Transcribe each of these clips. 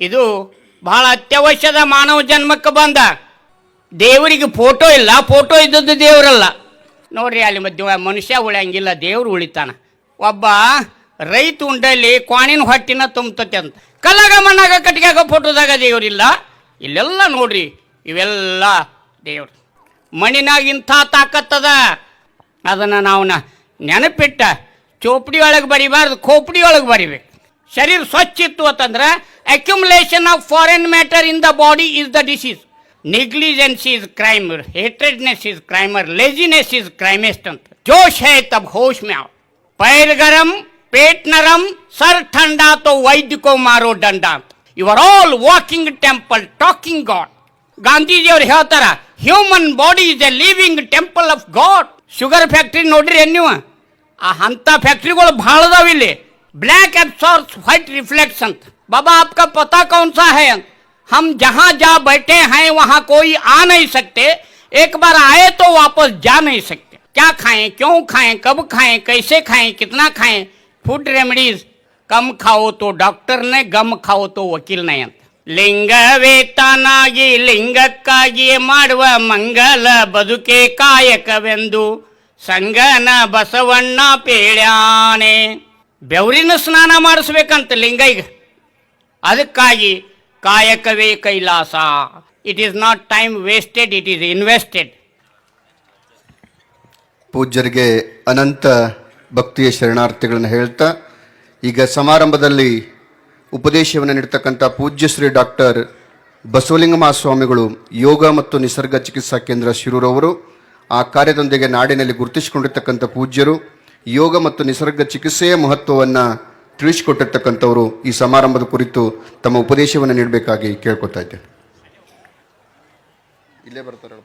ಇದು ಬಹಳ ಅತ್ಯವಶ್ಯದ ಮಾನವ ಜನ್ಮಕ್ಕೆ ಬಂದ. ದೇವರಿಗೆ ಫೋಟೋ ಇಲ್ಲ, ಫೋಟೋ ಇದ್ದದ್ದು ದೇವರಲ್ಲ. ನೋಡ್ರಿ ಅಲ್ಲಿ ಮಧ್ಯ ಮನುಷ್ಯ ಉಳಿಯಂಗಿಲ್ಲ, ದೇವ್ರು ಉಳಿತಾನ. ಒಬ್ಬ ರೈತ ಉಂಡಲ್ಲಿ ಕ್ವಾಣಿನ ಹೊಟ್ಟಿನ ತುಂಬತತೆ ಅಂತ. ಕಲ್ಲಾಗ ಮಣ್ಣಾಗ ಕಟ್ಟಿಗೆಗ ಫೋಟೋದಾಗ ದೇವರಿಲ್ಲ. ಇಲ್ಲೆಲ್ಲ ನೋಡ್ರಿ, ಇವೆಲ್ಲ ದೇವ್ರು. ಮಣ್ಣಿನಾಗ ಇಂಥ ತಾಕತ್ತದ ಅದನ್ನು ನಾವು ನೆನಪಿಟ್ಟ, ಚೋಪಡಿ ಒಳಗೆ ಬರಿಬಾರ್ದು, ಖೋಪಡಿ ಒಳಗೆ ಬರಿಬೇಕು. ಶರೀರ ಸ್ವಚ್ಛ ಇತ್ತು ಅಂತಂದ್ರೆ accumulation of foreign matter in the body is the disease negligence is crime hatredness is crimer laziness is crimest ಅಂತ. ಜೋಶ್ ಹೇ ತಬ್ ಹೋಶ್ ಮ್ಯಾವ್. ಪೈರ್ ಗರಂ ಪೇಟ್ ನರಂ ಸರ್ ಠಂಡ ತೋ ವೈದ್ಯಕೋ ಮಾರೋ ದಂಡ ಅಂತ. You are all walking temple talking God ಗಾಂಧೀಜಿಯವರು ಹೇಳ್ತಾರ human body is a living temple of God sugar factory ನೋಡ್ರಿ ನೀವು? ಆ ಅಂಥ ಫ್ಯಾಕ್ಟ್ರಿಗಳು ಭಾಳ ಅದಾವ ಇಲ್ಲಿ. ಬ್ಲ್ಯಾಕ್ एब्सॉर्ब्स व्हाइट रिफ्लेक्ट्स ಅಂತ बाबा आपका पता कौन सा है ಅಂತ हम जहां जा बैठे हैं वहां कोई आ नहीं सकते एक बार आए तो वापस जा नहीं सकते क्या खाएं क्यों खाएं कब खाएं कैसे खाएं कितना खाएं फूड रेमेडीज कम खाओ तो डॉक्टर ने गम खाओ तो वकील नहीं ಅಂತ ಲಿಂಗವೇ ತಾನಾಗಿ ಲಿಂಗಕ್ಕಾಗಿಯೇ ಮಾಡುವ ಮಂಗಲ ಬದುಕೆ ಕಾಯಕವೆಂದು ಸಂಗನ ಬಸವಣ್ಣ ಪೇಳ್ಯಾನೆ ಬೆವರಿನ ಸ್ನಾನ ಮಾಡಿಸ್ಬೇಕಂತ ಲಿಂಗೈಗೆ. ಅದಕ್ಕಾಗಿ ಕಾಯಕವೇ Kailasa. It is not time wasted it is invested ಪೂಜ್ಯರಿಗೆ ಅನಂತ ಭಕ್ತಿಯ ಶರಣಾರ್ಥಿಗಳನ್ನು ಹೇಳ್ತಾ, ಈಗ ಸಮಾರಂಭದಲ್ಲಿ ಉಪದೇಶವನ್ನು ನೀಡ್ತಕ್ಕಂಥ ಪೂಜ್ಯ ಶ್ರೀ ಡಾಕ್ಟರ್ ಬಸವಲಿಂಗ ಮಹಾಸ್ವಾಮಿಗಳು ಯೋಗ ಮತ್ತು ನಿಸರ್ಗ ಚಿಕಿತ್ಸಾ ಕೇಂದ್ರ ಶಿರೂರವರು, ಆ ಕಾರ್ಯದೊಂದಿಗೆ ನಾಡಿನಲ್ಲಿ ಗುರುತಿಸಿಕೊಂಡಿರ್ತಕ್ಕಂಥ ಪೂಜ್ಯರು ಯೋಗ ಮತ್ತು ನಿಸರ್ಗ ಚಿಕಿತ್ಸೆಯ ಮಹತ್ವವನ್ನು ತಿಳಿಸಿಕೊಟ್ಟಿರ್ತಕ್ಕಂಥವರು ಈ ಸಮಾರಂಭದ ಕುರಿತು ತಮ್ಮ ಉಪದೇಶವನ್ನು ನೀಡಬೇಕಾಗಿ ಕೇಳ್ಕೊತಾ ಇದ್ದೇನೆ. ಇಲ್ಲೇ ಬರ್ತಾರೆ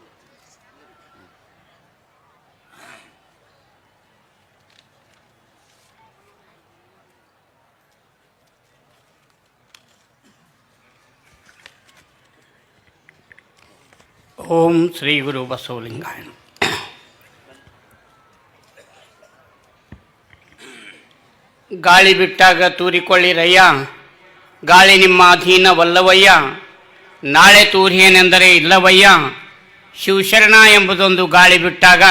ಓಂ ಶ್ರೀ ಗುರು ಬಸವಲಿಂಗಾಯ ಗಾಳಿ ಬಿಟ್ಟಾಗ ತೂರಿಕೊಳ್ಳಿರಯ್ಯ ಗಾಳಿ ನಿಮ್ಮ ಅಧೀನವಲ್ಲವಯ್ಯ ನಾಳೆ ತೂರಿಯೇನೆಂದರೆ ಇಲ್ಲವಯ್ಯ. ಶಿವಶರಣ ಎಂಬುದೊಂದು ಗಾಳಿ ಬಿಟ್ಟಾಗ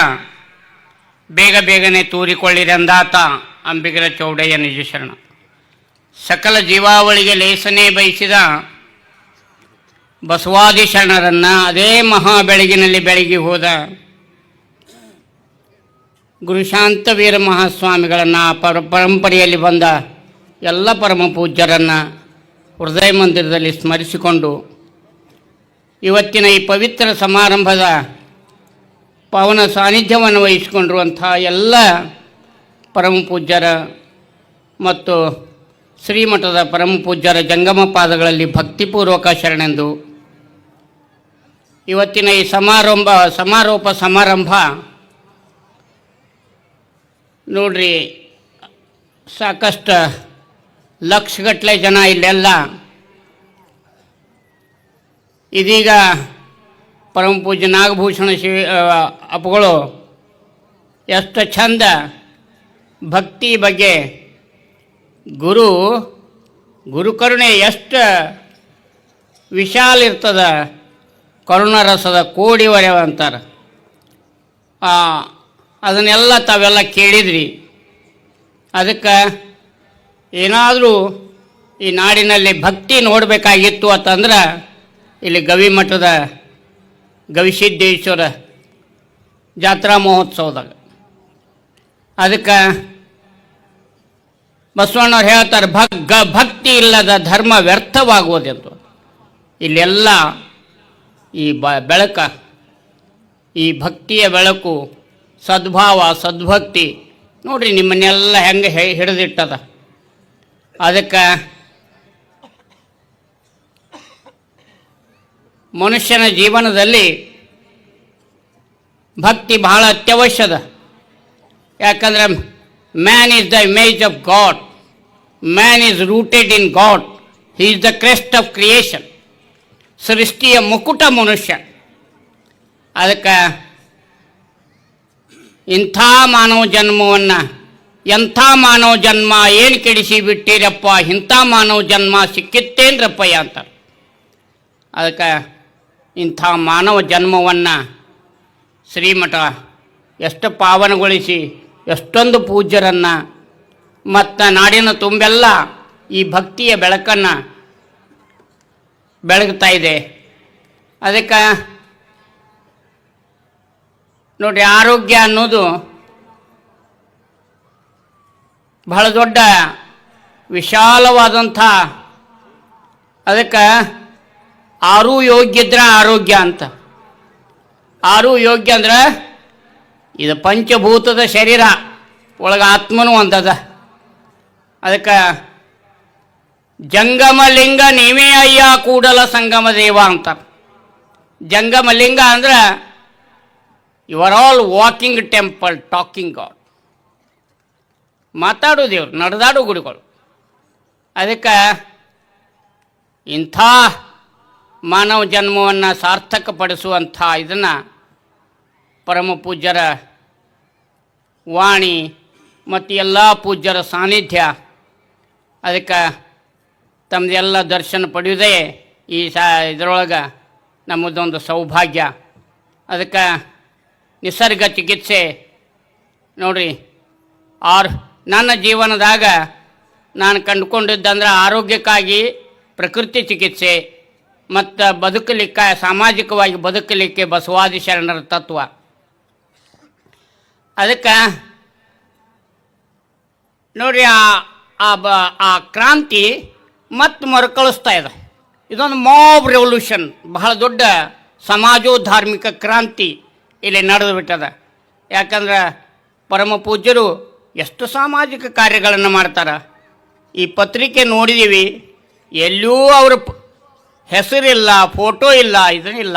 ಬೇಗ ಬೇಗನೆ ತೂರಿಕೊಳ್ಳಿರೆಂದಾತ ಅಂಬಿಗರ ಚೌಡಯ್ಯ ನಿಜ ಶರಣ ಸಕಲ ಜೀವಾವಳಿಗೆ ಲೇಸನೆ ಬಯಸಿದ ಬಸವಾದಿ ಶರಣರನ್ನು ಅದೇ ಮಹಾ ಬೆಳಗಿನಲ್ಲಿ ಬೆಳಗಿ ಹೋದ ಗುರುಶಾಂತ ವೀರ ಮಹಾಸ್ವಾಮಿಗಳನ್ನು ಪರ, ಪರಂಪರೆಯಲ್ಲಿ ಬಂದ ಎಲ್ಲ ಪರಮ ಪೂಜ್ಯರನ್ನು ಹೃದಯ ಮಂದಿರದಲ್ಲಿ ಸ್ಮರಿಸಿಕೊಂಡು ಇವತ್ತಿನ ಈ ಪವಿತ್ರ ಸಮಾರಂಭದ ಪಾವನ ಸಾನ್ನಿಧ್ಯವನ್ನು ವಹಿಸಿಕೊಂಡಿರುವಂಥ ಎಲ್ಲ ಪರಮ ಪೂಜ್ಯರ ಮತ್ತು ಶ್ರೀಮಠದ ಪರಮ ಪೂಜ್ಯರ ಜಂಗಮ ಪಾದಗಳಲ್ಲಿ ಭಕ್ತಿಪೂರ್ವಕ ಶರಣೆಂದು ಇವತ್ತಿನ ಈ ಸಮಾರಂಭ, ಸಮಾರೋಪ ಸಮಾರಂಭ ನೋಡ್ರಿ, ಸಾಕಷ್ಟು ಲಕ್ಷಗಟ್ಟಲೆ ಜನ ಇಲ್ಲೆಲ್ಲ. ಇದೀಗ ಪರಮ ಪೂಜ್ಯ ನಾಗಭೂಷಣ ಶಿವ ಅಪ್ಪಗಳು ಎಷ್ಟು ಚಂದ ಭಕ್ತಿ ಬಗ್ಗೆ ಗುರು ಗುರುಕರುಣೆ ಎಷ್ಟು ವಿಶಾಲ ಇರ್ತದ, ಕರುಣರಸದ ಕೋಡಿ ಒರೆವ ಅಂತಾರೆ. ಅದನ್ನೆಲ್ಲ ತಾವೆಲ್ಲ ಕೇಳಿದ್ರಿ. ಅದಕ್ಕೆ ಏನಾದರೂ ಈ ನಾಡಿನಲ್ಲಿ ಭಕ್ತಿ ನೋಡಬೇಕಾಗಿತ್ತು ಅಂತಂದ್ರೆ ಇಲ್ಲಿ ಗವಿಮಠದ ಗವಿಸಿದ್ದೇಶ್ವರ ಜಾತ್ರಾ ಮಹೋತ್ಸವದಾಗ. ಅದಕ್ಕೆ ಬಸವಣ್ಣವ್ರು ಹೇಳ್ತಾರೆ ಭಗ್ ಭಕ್ತಿ ಇಲ್ಲದ ಧರ್ಮ ವ್ಯರ್ಥವಾಗುವುದೆಂದು. ಇಲ್ಲೆಲ್ಲ ಈ ಬ, ಬೆಳಕ, ಈ ಭಕ್ತಿಯ ಬೆಳಕು ಸದ್ಭಾವ, ಸದ್ಭಕ್ತಿ. ನೋಡ್ರಿ ನಿಮ್ಮನ್ನೆಲ್ಲ ಹೆಂಗೆ ಹಿಡಿದಿಟ್ಟದ. ಅದಕ್ಕೆ ಮನುಷ್ಯನ ಜೀವನದಲ್ಲಿ ಭಕ್ತಿ ಬಹಳ ಅತ್ಯವಶ್ಯದ. ಯಾಕಂದರೆ man is the image of God man is rooted in God he is the crest of creation ಸೃಷ್ಟಿಯ ಮುಕುಟ ಮನುಷ್ಯ. ಅದಕ್ಕೆ ಇಂಥ ಮಾನವ ಜನ್ಮವನ್ನು, ಎಂಥ ಮಾನವ ಜನ್ಮ ಏನು ಕೆಡಿಸಿ ಬಿಟ್ಟಿರಪ್ಪ, ಇಂಥ ಮಾನವ ಜನ್ಮ ಸಿಕ್ಕಿತ್ತೇನ್ರಪ್ಪಯ್ಯ ಅಂತಾರೆ. ಅದಕ್ಕೆ ಇಂಥ ಮಾನವ ಜನ್ಮವನ್ನು ಶ್ರೀಮಠ ಎಷ್ಟು ಪಾವನಗೊಳಿಸಿ ಎಷ್ಟೊಂದು ಪೂಜ್ಯರನ್ನು, ಮತ್ತು ನಾಡಿನ ತುಂಬೆಲ್ಲ ಈ ಭಕ್ತಿಯ ಬೆಳಕನ್ನು ಬೆಳಗ್ತಾ ಇದೆ. ಅದಕ್ಕೆ ನೋಡಿ ಆರೋಗ್ಯ ಅನ್ನೋದು ಬಹಳ ದೊಡ್ಡ ವಿಶಾಲವಾದಂಥ ಅದಕ್ಕೆ ಆರೂ ಯೋಗ್ಯ ಇದ್ರೆ ಆರೋಗ್ಯ ಅಂತ. ಆರು ಯೋಗ್ಯ ಅಂದ್ರೆ ಇದು ಪಂಚಭೂತದ ಶರೀರ, ಒಳಗೆ ಆತ್ಮನೂ ಒಂದದ. ಅದಕ್ಕೆ ಜಂಗಮ ಲಿಂಗ ನೀವೇ ಅಯ್ಯ ಕೂಡಲ ಸಂಗಮ ದೇವ ಅಂತ. ಜಂಗಮ ಲಿಂಗ ಅಂದ್ರೆ you are all walking temple talking God ಮಾತಾಡೋ ದೇವ್ರು, ನಡೆದಾಡೋ ಗುಡಿಗಳು. ಅದಕ್ಕೆ ಇಂಥ ಮಾನವ ಜನ್ಮವನ್ನು ಸಾರ್ಥಕಪಡಿಸುವಂಥ ಇದನ್ನು ಪರಮ ಪೂಜ್ಯರ ವಾಣಿ ಮತ್ತು ಎಲ್ಲ ಪೂಜ್ಯರ ಸಾನ್ನಿಧ್ಯ ಅದಕ್ಕೆ ತಮ್ಮದೆಲ್ಲ ದರ್ಶನ ಪಡೆಯುವುದೇ ಈ ಸಾ ಇದರೊಳಗೆ ನಮ್ಮದೊಂದು ಸೌಭಾಗ್ಯ. ಅದಕ್ಕೆ ನಿಸರ್ಗ ಚಿಕಿತ್ಸೆ. ನೋಡ್ರಿ, ಆರ್, ನನ್ನ ಜೀವನದಾಗ ನಾನು ಕಂಡುಕೊಂಡಿದ್ದಂದ್ರೆ ಆರೋಗ್ಯಕ್ಕಾಗಿ ಪ್ರಕೃತಿ ಚಿಕಿತ್ಸೆ, ಮತ್ತು ಬದುಕಲಿಕ್ಕೆ, ಸಾಮಾಜಿಕವಾಗಿ ಬದುಕಲಿಕ್ಕೆ ಬಸವಾದಿ ಶರಣರ ತತ್ವ. ಅದಕ್ಕೆ ನೋಡಿ ಆ ಆ ಬ, ಆ ಕ್ರಾಂತಿ ಮತ್ತೆ ಮರುಕಳಿಸ್ತಾ ಇದೆ. ಇದೊಂದು ಮಾಬ್ ರೆವಲ್ಯೂಷನ್ ಬಹಳ ದೊಡ್ಡ ಸಮಾಜೋ ಧಾರ್ಮಿಕ ಕ್ರಾಂತಿ. ಇಲ್ಲಿ ನಡೆದು ಬಿಟ್ಟದ. ಯಾಕಂದ್ರೆ ಪರಮ ಪೂಜ್ಯರು ಎಷ್ಟು ಸಾಮಾಜಿಕ ಕಾರ್ಯಗಳನ್ನು ಮಾಡ್ತಾರೆ. ಈ ಪತ್ರಿಕೆ ನೋಡಿದ್ದೀವಿ ಎಲ್ಲೂ ಅವರು ಹೆಸರಿಲ್ಲ, ಫೋಟೋ ಇಲ್ಲ, ಇದನ್ನಿಲ್ಲ.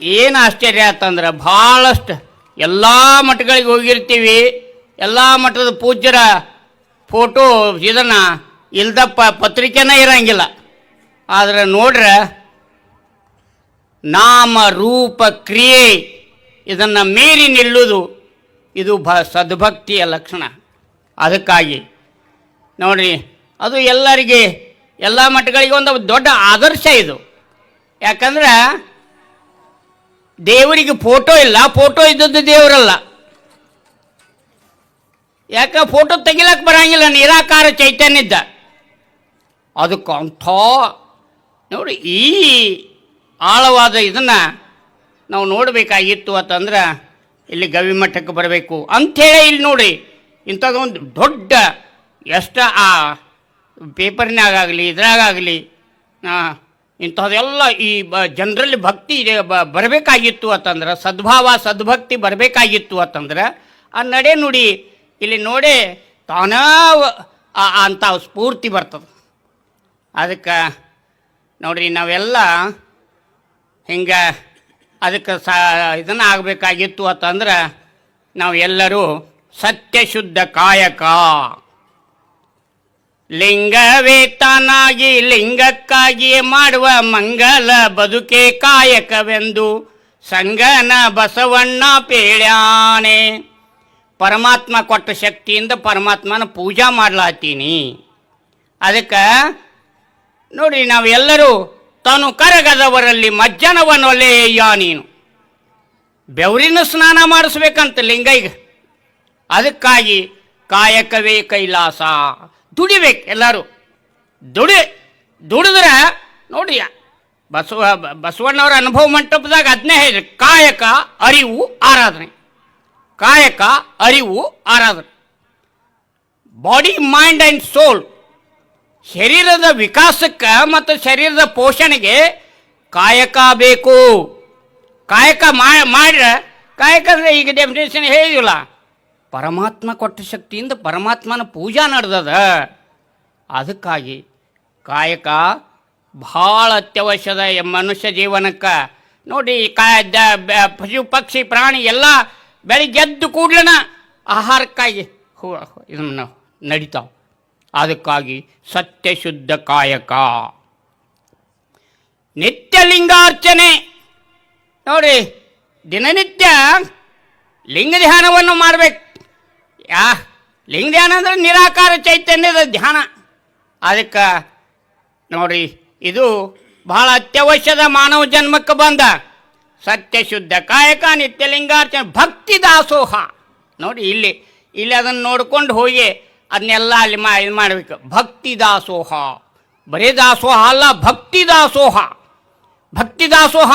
ಏನು ಆಶ್ಚರ್ಯ ಆತಂದ್ರೆ ಭಾಳಷ್ಟು ಎಲ್ಲ ಮಠಗಳಿಗೆ ಹೋಗಿರ್ತೀವಿ, ಎಲ್ಲ ಮಠದ ಪೂಜ್ಯರ ಫೋಟೋ ಇದನ್ನು ಇಲ್ದಪ್ಪ ಪತ್ರಿಕೆನೇ ಇರೋಂಗಿಲ್ಲ. ಆದರೆ ನೋಡ್ರೆ ನಾಮ ರೂಪ ಕ್ರಿಯೆ. ಇದನ್ನು ಮೀರಿ ನಿಲ್ಲುವುದು ಇದು ಭ ಸದ್ಭಕ್ತಿಯ ಲಕ್ಷಣ. ಅದಕ್ಕಾಗಿ ನೋಡ್ರಿ ಅದು ಎಲ್ಲರಿಗೆ, ಎಲ್ಲ ಮಠಗಳಿಗೆ ಒಂದು ದೊಡ್ಡ ಆದರ್ಶ ಇದು. ಯಾಕಂದ್ರೆ ದೇವರಿಗೆ ಫೋಟೋ ಇಲ್ಲ, ಫೋಟೋ ಇದ್ದದ್ದು ದೇವರಲ್ಲ. ಯಾಕೆ, ಫೋಟೋ ತೆಗಿಲಕ್ಕೆ ಬರಂಗಿಲ್ಲ, ನಿರಾಕಾರ ಚೈತನ್ಯದ ಅದಕ್ಕೆ ಅಂಥ ನೋಡಿ, ಈ ಆಳವಾದ ಇದನ್ನು ನಾವು ನೋಡಬೇಕಾಗಿತ್ತು ಅಂತಂದ್ರೆ ಇಲ್ಲಿ ಗವಿಮಠಕ್ಕೆ ಬರಬೇಕು ಅಂಥೇಳಿ ಇಲ್ಲಿ ನೋಡಿ ಇಂಥದ್ದೊಂದು ದೊಡ್ಡ ಎಷ್ಟ ಆ ಪೇಪರ್ನಾಗಲಿ ಇದ್ರಾಗಲಿ ಇಂಥದ್ದೆಲ್ಲ ಈ ಬ ಜನರಲ್ಲಿ ಭಕ್ತಿ ಬರಬೇಕಾಗಿತ್ತು ಅಂತಂದ್ರೆ, ಸದ್ಭಾವ, ಸದ್ಭಕ್ತಿ ಬರಬೇಕಾಗಿತ್ತು ಅಂತಂದ್ರೆ, ಆ ನಡೆ ನುಡಿ ಇಲ್ಲಿ ನೋಡಿ ತಾನೇ ಅಂಥ ಸ್ಫೂರ್ತಿ ಬರ್ತದೆ. ಅದಕ್ಕೆ ನೋಡ್ರಿ ನಾವೆಲ್ಲ ಹಿಂಗೆ ಅದಕ್ಕೆ ಸ ಇದನ್ನು ಆಗಬೇಕಾಗಿತ್ತು ಅಂತಂದ್ರೆ ನಾವು ಎಲ್ಲರೂ ಸತ್ಯಶುದ್ಧ ಕಾಯಕ. ಲಿಂಗವೇತನಾಗಿ ಲಿಂಗಕ್ಕಾಗಿ ಮಾಡುವ ಮಂಗಲ ಬದುಕೆ ಕಾಯಕವೆಂದು ಸಂಗನ ಬಸವಣ್ಣ ಪೇಳ್ಯಾನೆ. ಪರಮಾತ್ಮ ಕೊಟ್ಟ ಶಕ್ತಿಯಿಂದ ಪರಮಾತ್ಮನ ಪೂಜಾ ಮಾಡ್ಲಾತೀನಿ ಅದಕ್ಕೆ ನೋಡಿ ನಾವೆಲ್ಲರೂ ತಾನು ಕರಗದವರಲ್ಲಿ ಮಜ್ಜನವನೊಲೆಯ ನೀನು. ಬೆವರಿನ ಸ್ನಾನ ಮಾಡಿಸ್ಬೇಕಂತ ಲಿಂಗೈಗ. ಅದಕ್ಕಾಗಿ ಕಾಯಕವೇ ಕೈಲಾಸ. ದುಡಿಬೇಕು ಎಲ್ಲರೂ. ದುಡಿ, ದುಡಿದ್ರೆ, ನೋಡಿ, ಬಸವ, ಬಸವಣ್ಣವರ ಅನುಭವ ಮಂಟಪದಾಗ ಅದನ್ನೇ ಹೇಳಿ ಕಾಯಕ, ಅರಿವು, ಆರಾಧನೆ. ಕಾಯಕ, ಅರಿವು, ಆರಾಧನೆ. ಬಾಡಿ ಮೈಂಡ್ ಆ್ಯಂಡ್ ಸೋಲ್ ಶರೀರದ ವಿಕಾಸಕ್ಕೆ ಮತ್ತು ಶರೀರದ ಪೋಷಣೆಗೆ ಕಾಯಕ ಬೇಕು. ಕಾಯಕ ಮಾಡ್ರೆ, ಕಾಯಕ ಅಂದ್ರೆ ಈಗ ಡೆಫಿನೇಷನ್ ಹೇಳಿದಿಲ್ಲ ಪರಮಾತ್ಮ ಕೊಟ್ಟ ಶಕ್ತಿಯಿಂದ ಪರಮಾತ್ಮನ ಪೂಜಾ ನಡೆದದ. ಅದಕ್ಕಾಗಿ ಕಾಯಕ ಭಾಳ ಅತ್ಯವಶ್ಯದ ಮನುಷ್ಯ ಜೀವನಕ್ಕೆ. ನೋಡಿ ಕಾಯ ಪಶು, ಪಕ್ಷಿ, ಪ್ರಾಣಿ ಎಲ್ಲ ಬೆಳಿಗ್ಗೆ ಎದ್ದು ಕೂಡ್ಲನ ಆಹಾರಕ್ಕಾಗಿ ಇದನ್ನು ನಡೀತಾವೆ. ಅದಕ್ಕಾಗಿ ಸತ್ಯಶುದ್ಧ ಕಾಯಕ. ನಿತ್ಯ ಲಿಂಗಾರ್ಚನೆ ನೋಡಿ, ದಿನನಿತ್ಯ ಲಿಂಗ ಧ್ಯಾನವನ್ನು ಮಾಡಬೇಕು. ಯಾ ಲಿಂಗ ಧ್ಯಾನ ಅಂದರೆ ನಿರಾಕಾರ ಚೈತನ್ಯದ ಧ್ಯಾನ. ಅದಕ್ಕೆ ನೋಡಿ, ಇದು ಬಹಳ ಅತ್ಯವಶ್ಯದ ಮಾನವ ಜನ್ಮಕ್ಕೆ ಬಂದ ಸತ್ಯ ಶುದ್ಧ ಕಾಯಕ ನಿತ್ಯ ಲಿಂಗಾರ್ಚನೆ ಭಕ್ತಿ ದಾಸೋಹ. ನೋಡಿ, ಇಲ್ಲಿ ಇಲ್ಲಿ ಅದನ್ನು ನೋಡ್ಕೊಂಡು ಹೋಗಿ ಅದನ್ನೆಲ್ಲ ಅಲ್ಲಿ ಮಾ ಇದು ಮಾಡಬೇಕು. ಭಕ್ತಿ ದಾಸೋಹ. ಬರೀ ದಾಸೋಹ ಅಲ್ಲ, ಭಕ್ತಿ ದಾಸೋಹ. ಭಕ್ತಿ ದಾಸೋಹ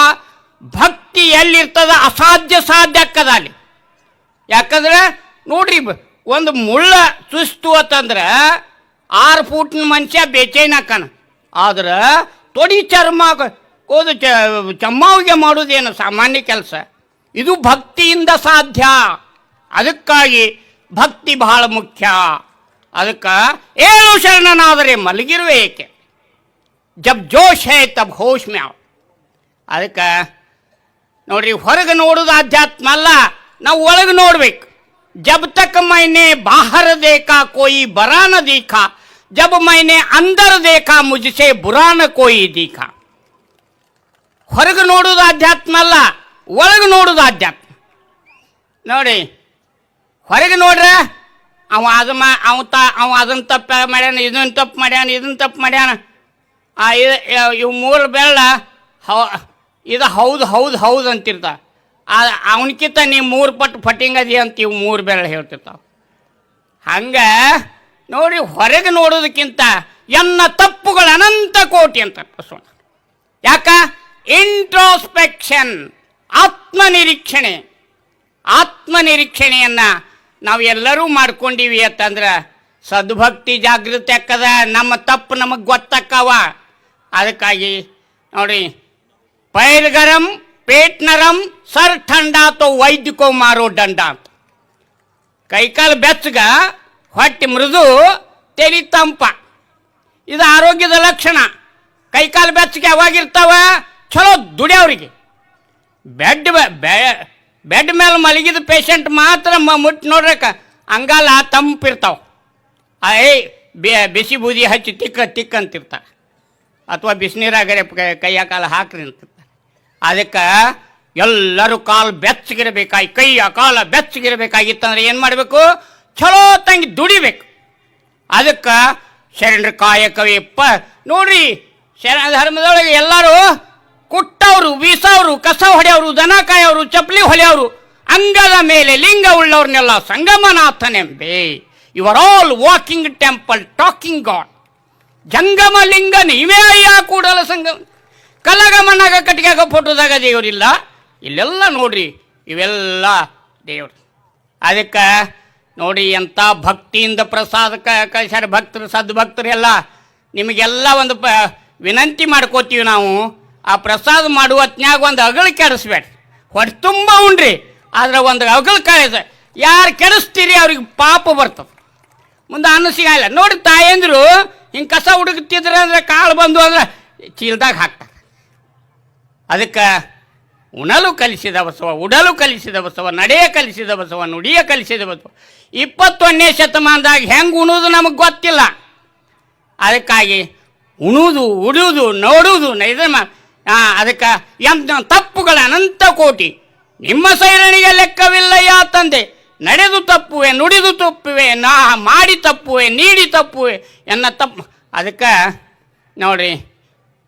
ಭಕ್ತಿ ಎಲ್ಲಿರ್ತದ? ಅಸಾಧ್ಯ ಸಾಧ್ಯ ಅಕ್ಕದ ಅಲ್ಲಿ. ಯಾಕಂದ್ರೆ ನೋಡ್ರಿ ಒಂದು ಮುಳ್ಳ ಸುಸ್ತು ಅಂತಂದ್ರೆ ಆರು ಫೂಟ್ನ ಮನುಷ್ಯ ಬೇಚೈನ್ ಹಾಕಣ ಆದ್ರೆ ತೊಡಿ ಚರ್ಮ ಕೋದು ಚಮ್ಮಾವಿಗೆ ಮಾಡೋದೇನು ಸಾಮಾನ್ಯ ಕೆಲಸ? ಇದು ಭಕ್ತಿಯಿಂದ ಸಾಧ್ಯ. ಅದಕ್ಕಾಗಿ ಭಕ್ತಿ ಬಹಳ ಮುಖ್ಯ. ಅದಕ್ಕೆ ಏಳು ಶರಣನಾದರೆ ಮಲಗಿರುವೆ ಏಕೆ ಜಬ್ ಜೋಶ್ ಹೇ ತಬ್ ಹೋಶ್ ಮ್ಯಾವ್. ಅದಕ್ಕೆ ನೋಡ್ರಿ, ಹೊರಗೆ ನೋಡೋದು ಆಧ್ಯಾತ್ಮ ಅಲ್ಲ, ನಾವು ಒಳಗೆ ನೋಡ್ಬೇಕು. ಜಬ್ ತಕ್ ಮೈನೆ ಬಾಹರ ದೇಖಾ ಕೋಯಿ ಬರಾನ ದೀಖಾ, ಜಬ್ ಮೈನೆ ಅಂದರ ದೇಖಾ ಮುಜಸೆ ಬುರಾನ ಕೋಯಿ ದೀಖಾ. ಹೊರಗೆ ನೋಡೋದು ಆಧ್ಯಾತ್ಮ ಅಲ್ಲ, ಒಳಗೆ ನೋಡೋದು ಆಧ್ಯಾತ್ಮ. ನೋಡಿ, ಹೊರಗೆ ನೋಡ್ರೆ ಅವ ಅದು ಮಾ ಅವ ತ, ಅವ ಅದನ್ನ ತಪ್ಪ ಮಾಡ್ಯಾನ, ಇದನ್ನ ತಪ್ಪು ಮಾಡ್ಯಾನ, ಇದನ್ನ ತಪ್ಪು ಮಾಡ್ಯಾನ. ಆ ಇದು ಇವು ಮೂರು ಬೆಳ್ಳ ಹೌ, ಇದು ಹೌದು ಹೌದು ಹೌದು ಅಂತಿರ್ತ. ಅವನಕ್ಕಿಂತ ನೀ ಮೂರು ಪಟ್ಟು ಫಟಿಂಗ್ ಅದಿ ಅಂತ ಇವು ಮೂರು ಬೆಳ್ಳ ಹೇಳ್ತಿರ್ತಾವ. ಹಂಗೆ ನೋಡಿ ಹೊರಗೆ ನೋಡೋದಕ್ಕಿಂತ ಎನ್ನ ತಪ್ಪುಗಳು ಅನಂತ ಕೋಟಿ ಅಂತ ಬಸವಣ್ಣ ಯಾಕ? ಇಂಟ್ರೋಸ್ಪೆಕ್ಷನ್ ಆತ್ಮನಿರೀಕ್ಷಣೆ. ಆತ್ಮನಿರೀಕ್ಷಣೆಯನ್ನು ನಾವೆಲ್ಲರೂ ಮಾಡ್ಕೊಂಡೀವಿ ಅಂತಂದ್ರೆ ಸದ್ಭಕ್ತಿ ಜಾಗೃತಿ ಅಕ್ಕದ ನಮ್ಮ ತಪ್ಪು ನಮಗೆ ಗೊತ್ತಕ್ಕವ ಅದಕ್ಕಾಗಿ ನೋಡಿ ಪೈರ್ಗರಂ ಪೇಟ್ನರಂ ಸರ್ ಠಂಡ ಅಥವಾ ವೈದ್ಯಕೋ ಮಾರೋ ದಂಡ ಅಂತ. ಕೈಕಾಲು ಬೆಚ್ಚಗ, ಹೊಟ್ಟೆ ಮೃದು, ತೆಲಿ ತಂಪ. ಇದು ಆರೋಗ್ಯದ ಲಕ್ಷಣ. ಕೈಕಾಲು ಬೆಚ್ಚಗೆ ಯಾವಾಗಿರ್ತಾವ? ಚಲೋ ದುಡಿಯವ್ರಿಗೆ. ಬೆಡ್ ಬೆ ಬೆಡ್ ಮೇಲೆ ಮಲಗಿದ ಪೇಷಂಟ್ ಮಾತ್ರ ಮ ಮುಟ್ಟು ನೋಡ್ರಕ ಅಂಗಾಲ ತಂಪಿರ್ತಾವ. ಏಯ್ ಬಿಸಿ ಬೂದಿ ಹಚ್ಚಿ ತಿಕ್ಕ ತಿಕ್ಕ ಅಂತಿರ್ತಾರೆ. ಅಥವಾ ಬಿಸಿನೀರಾಗರೆ ಕೈಯ ಕಾಲು ಹಾಕ್ರಿ ಅಂತಿರ್ತಾರೆ. ಅದಕ್ಕೆ ಎಲ್ಲರೂ ಕಾಲು ಬೆಚ್ಚಗಿರಬೇಕಾಗಿ ಕೈಯ ಕಾಲ ಬೆಚ್ಚಗಿರಬೇಕಾಗಿತ್ತಂದ್ರೆ ಏನು ಮಾಡಬೇಕು? ಚಲೋ ತಂಗಿ ದುಡಿಬೇಕು. ಅದಕ್ಕೆ ಶರಣರ ಪ. ನೋಡ್ರಿ, ಶರಣ ಧರ್ಮದೊಳಗೆ ಎಲ್ಲರೂ ಕುಟ್ಟವರು, ಬೀಸವರು ಕಸ ಹೊಡೆಯವರು, ದನ ಕಾಯವರು, ಚಪ್ಪಲಿ ಹೊಲೆಯವರು, ಅಂಗದ ಮೇಲೆ ಲಿಂಗ ಉಳ್ಳವ್ರನ್ನೆಲ್ಲ ಸಂಗಮನಾಥನೆಂಬೆ. Are all walking temple talking God ಜಂಗಮ ಲಿಂಗ ನೀವೇ ಅಯ್ಯ ಕೂಡಲ ಸಂಗಮ. ಕಲಗಮನಾಗ ಕಟ್ಟಿಗೆಗ ಫೋಟೋದಾಗ ದೇವರಿಲ್ಲ. ಇಲ್ಲೆಲ್ಲ ನೋಡ್ರಿ, ಇವೆಲ್ಲ ದೇವರು. ಅದಕ್ಕೆ ನೋಡಿ ಎಂಥ ಭಕ್ತಿಯಿಂದ ಪ್ರಸಾದ ಕಳಿಸ್ಯಾರ ಭಕ್ತರು, ಸದ್ಭಕ್ತರು ಎಲ್ಲ. ನಿಮಗೆಲ್ಲ ಒಂದು ವಿನಂತಿ ಮಾಡ್ಕೋತೀವಿ ನಾವು. ಆ ಪ್ರಸಾದ ಮಾಡುವ ಒಂದು ಅಗಳು ಕೆಡಿಸ್ಬೇಡ ಹೊಟ್ಟೆ ತುಂಬ ಉಣ್ರಿ ಆದ್ರೆ ಒಂದು ಅಗಳು ಕಾಯಿಸ ಯಾರು ಕೆಡಿಸ್ತೀರಿ ಅವ್ರಿಗೆ ಪಾಪ ಬರ್ತದೆ. ಮುಂದೆ ಅನ್ನ ಸಿಗಲ್ಲ ನೋಡಿ ತಾಯಂದ್ರು ಹಿಂಗೆ ಕಸ ಹುಡುಕ್ತಿದ್ರೆ ಅಂದ್ರೆ ಕಾಳು ಬಂದು ಅಂದ್ರೆ ಚೀಲದಾಗ ಹಾಕ್ತಾರೆ. ಅದಕ್ಕೆ ಉಣಲು ಕಲಿಸಿದ ಬಸವ, ಉಡಲು ಕಲಿಸಿದ ಬಸವ, ನಡೆಯ ಕಲಿಸಿದ ಬಸವ, ನುಡಿಯ ಕಲಿಸಿದ ಬಸವ. ಇಪ್ಪತ್ತೊಂದನೇ ಶತಮಾನದಾಗ ಹೆಂಗೆ ಉಣೋದು ನಮಗೆ ಗೊತ್ತಿಲ್ಲ. ಅದಕ್ಕಾಗಿ ಉಣುವುದು ಉಡುವುದು ನೋಡುವುದು ನೈದ ಅದಕ್ಕೆ ಎಂತ ತಪ್ಪುಗಳ ಅನಂತ ಕೋಟಿ. ನಿಮ್ಮ ಸೈರಣಿಗೆ ಲೆಕ್ಕವಿಲ್ಲಯ್ಯ ತಂದೆ. ನಡೆದು ತಪ್ಪುವೆ, ನುಡಿದು ತಪ್ಪುವೆ, ನಾ ಮಾಡಿ ತಪ್ಪುವೆ, ನೀಡಿ ತಪ್ಪುವೆ ಎನ್ನ ತಪ್ಪು. ಅದಕ್ಕೆ ನೋಡ್ರಿ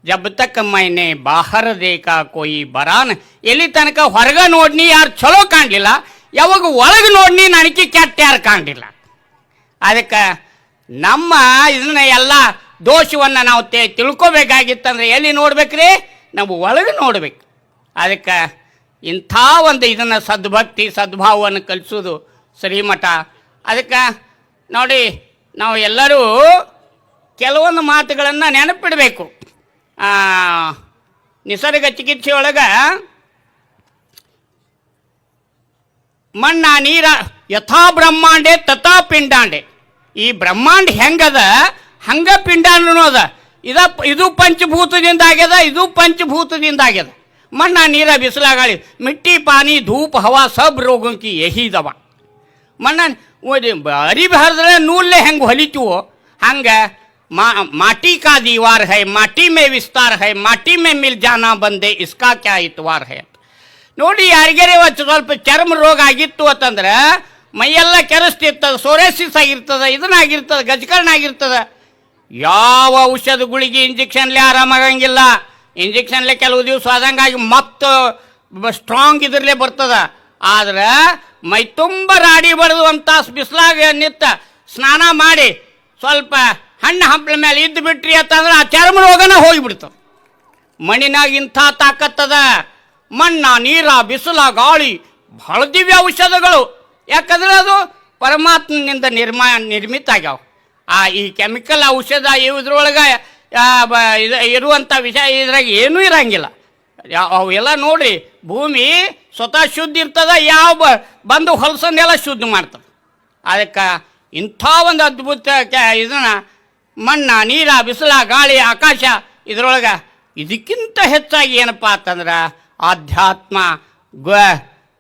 ಜಬ್ ತಕ್ಕ ಮೈನೆ ಬಾಹರ ದೇಕ ಕೊಯಿ ಬರಾನ. ಎಲ್ಲಿ ತನಕ ಹೊರಗೆ ನೋಡ್ನಿ ಯಾರು ಚಲೋ ಕಾಣಲಿಲ್ಲ, ಯಾವಾಗ ಒಳಗೆ ನೋಡ್ನಿ ನನಗೆ ಕೆಟ್ಟ ಯಾರು ಕಾಣಲಿಲ್ಲ. ಅದಕ್ಕೆ ನಮ್ಮ ಇದನ್ನ ಎಲ್ಲ ದೋಷವನ್ನು ನಾವು ತಿಳ್ಕೊಬೇಕಾಗಿತ್ತಂದ್ರೆ ಎಲ್ಲಿ ನೋಡ್ಬೇಕ್ರಿ? ನಾವು ಒಳಗೆ ನೋಡಬೇಕು. ಅದಕ್ಕೆ ಇಂಥ ಒಂದು ಇದನ್ನು ಸದ್ಭಕ್ತಿ, ಸದ್ಭಾವವನ್ನು ಕಲಿಸೋದು ಶ್ರೀಮಠ ಅದಕ್ಕೆ ನೋಡಿ, ನಾವು ಎಲ್ಲರೂ ಕೆಲವೊಂದು ಮಾತುಗಳನ್ನು ನೆನಪಿಡಬೇಕು. ನಿಸರ್ಗ ಚಿಕಿತ್ಸೆಯೊಳಗೆ ಮಣ್ಣ, ನೀರ, ಯಥಾ ಬ್ರಹ್ಮಾಂಡೆ, ತಥಾ ಪಿಂಡಾಂಡೆ. ಈ ಬ್ರಹ್ಮಾಂಡ ಹೆಂಗದ? ಹಂಗ ಪಿಂಡಾಂಡನೂ ಅದ. ಇದ ಇದು ಪಂಚಭೂತದಿಂದ ಆಗ್ಯದ ಇದು ಪಂಚಭೂತದಿಂದ ಆಗ್ಯದ ಮಣ್ಣ ನೀರ ಬಿಸಿಲಾಗಾಳಿ ಮಿಟ್ಟಿ ಪಾನಿ ಧೂಪ ಹವಾ ಸಬ್ ರೋಗಂಕಿ ಯಹಿ ದವ ಮಣ್ಣ ಓದಿ ಅರಿಬಿ ಹರಿದ್ರೆ ನೂಲ್ಲೆ ಹೆಂಗೆ ಹೊಲಿತೀವೋ ಹಂಗೆ मा माटी का दीवार है माटी में विस्तार है माटी में मिल जाना बंदे इसका क्या इतवार है ನೋಡಿ ಯಾರಿಗಾರೆ ಇವತ್ತು ಸ್ವಲ್ಪ ಚರ್ಮ ರೋಗ ಆಗಿತ್ತು ಅಂತಂದ್ರೆ ಮೈಯೆಲ್ಲ ಕೆರೆಸ್ತಿರ್ತದೆ ಸೋರೆಸಿಸ್ ಆಗಿರ್ತದೆ ಇದನ್ನಾಗಿರ್ತದೆ ಗಜಕರ್ಣ ಆಗಿರ್ತದೆ ಯಾವ ಔಷಧ ಗುಳಿಗೆ ಇಂಜೆಕ್ಷನ್ಲೆ ಆರಾಮಾಗಂಗಿಲ್ಲ ಇಂಜೆಕ್ಷನ್ಲೆ ಕೆಲವು ದಿವಸ ಆದಂಗಾಗಿ ಮತ್ತು ಸ್ಟ್ರಾಂಗ್ ಇದ್ರಲ್ಲೇ ಬರ್ತದ. ಆದ್ರೆ ಮೈ ತುಂಬ ರಾಡಿ ಬರೆದು ಒಂದು ತಾಸು ಬಿಸಿಲಾಗ ನಿತ್ತ ಸ್ನಾನ ಮಾಡಿ ಸ್ವಲ್ಪ ಹಣ್ಣು ಹಂಪಲ ಮೇಲೆ ಇದ್ದು ಬಿಟ್ರಿ ಅಂತಂದ್ರೆ ಆ ಚರ್ಮ ರೋಗನ ಹೋಗಿಬಿಡ್ತು. ಮಣ್ಣಿನಾಗ ಇಂಥ ತಾಕತ್ತದ. ಮಣ್ಣ, ನೀರ, ಬಿಸಿಲ, ಗಾಳಿ ಬಹಳ ದಿವ್ಯ ಔಷಧಗಳು. ಯಾಕಂದ್ರೆ ಅದು ಪರಮಾತ್ಮನಿಂದ ನಿರ್ಮಾ ನಿರ್ಮಿತ ಆಗ್ಯಾವ ಆ, ಈ ಕೆಮಿಕಲ್ ಔಷಧ ಇದ್ರೊಳಗೆ ಇದು ಇರುವಂಥ ವಿಷಯ ಇದ್ರಾಗ ಏನೂ ಇರಂಗಿಲ್ಲ. ಅವೆಲ್ಲ ನೋಡ್ರಿ ಭೂಮಿ ಸ್ವತಃ ಶುದ್ಧ ಇರ್ತದ, ಯಾವ ಬಂದು ಹೊಲಸನ್ನೆಲ್ಲ ಶುದ್ಧ ಮಾಡ್ತದೆ. ಅದಕ್ಕೆ ಇಂಥ ಒಂದು ಅದ್ಭುತ ಕ, ಇದನ್ನ ಮಣ್ಣ, ನೀರ, ಬಿಸಿಲ, ಗಾಳಿ, ಆಕಾಶ ಇದ್ರೊಳಗೆ ಇದಕ್ಕಿಂತ ಹೆಚ್ಚಾಗಿ ಏನಪ್ಪ ಅಂತಂದ್ರೆ ಆಧ್ಯಾತ್ಮ, ಗ,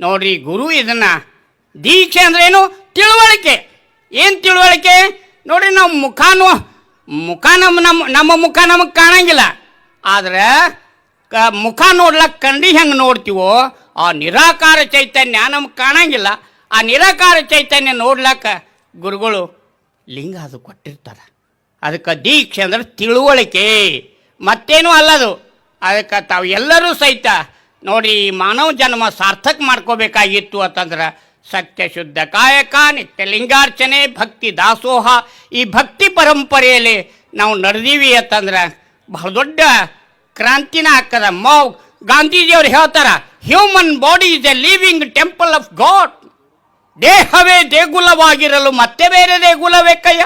ನೋಡ್ರಿ, ಗುರು ಇದನ್ನ ದೀಕ್ಷೆ ಅಂದ್ರೆ ಏನು ತಿಳುವಳಿಕೆ. ಏನು ತಿಳುವಳಿಕೆ? ನೋಡ್ರಿ ನಾವು ಮುಖಾನು, ಮುಖ ನಮ್ಮ ನಮ್ಮ ನಮ್ಮ ಮುಖ ನಮಗೆ ಕಾಣಂಗಿಲ್ಲ. ಆದ್ರೆ ಕ ಮುಖ ನೋಡ್ಲಕ್ಕ ಕಂಡಿ ಹೆಂಗೆ ನೋಡ್ತೀವೋ, ಆ ನಿರಾಕಾರ ಚೈತನ್ಯ ನಮ್ಗೆ ಕಾಣಂಗಿಲ್ಲ. ಆ ನಿರಾಕಾರ ಚೈತನ್ಯ ನೋಡ್ಲಕ್ಕ ಗುರುಗಳು ಲಿಂಗ ಅದು ಕೊಟ್ಟಿರ್ತಾರೆ. ಅದಕ್ಕೆ ದೀಕ್ಷೆ ಅಂದ್ರೆ ತಿಳುವಳಿಕೆ. ಮತ್ತೇನೂ ಅಲ್ಲದು. ಅದಕ್ಕೆ ತಾವು ಎಲ್ಲರೂ ಸಹಿತ ನೋಡಿ ಮಾನವ ಜನ್ಮ ಸಾರ್ಥಕ ಮಾಡ್ಕೋಬೇಕಾಗಿತ್ತು ಅಂತಂದ್ರೆ ಸತ್ಯ ಶುದ್ಧ ಕಾಯಕ, ನಿತ್ಯ ಲಿಂಗಾರ್ಚನೆ, ಭಕ್ತಿ ದಾಸೋಹ, ಈ ಭಕ್ತಿ ಪರಂಪರೆಯಲ್ಲಿ ನಾವು ನಡೆದೀವಿ ಅಂತಂದ್ರೆ ಬಹಳ ದೊಡ್ಡ ಕ್ರಾಂತಿನ ಹಾಕದ ಮೌ ಗಾಂಧೀಜಿಯವರು ಹೇಳ್ತಾರ human body is a living temple of God ದೇಹವೇ ದೇಗುಲವಾಗಿರಲು ಮತ್ತೆ ಬೇರೆ ದೇಗುಲ ಬೇಕಯ್ಯ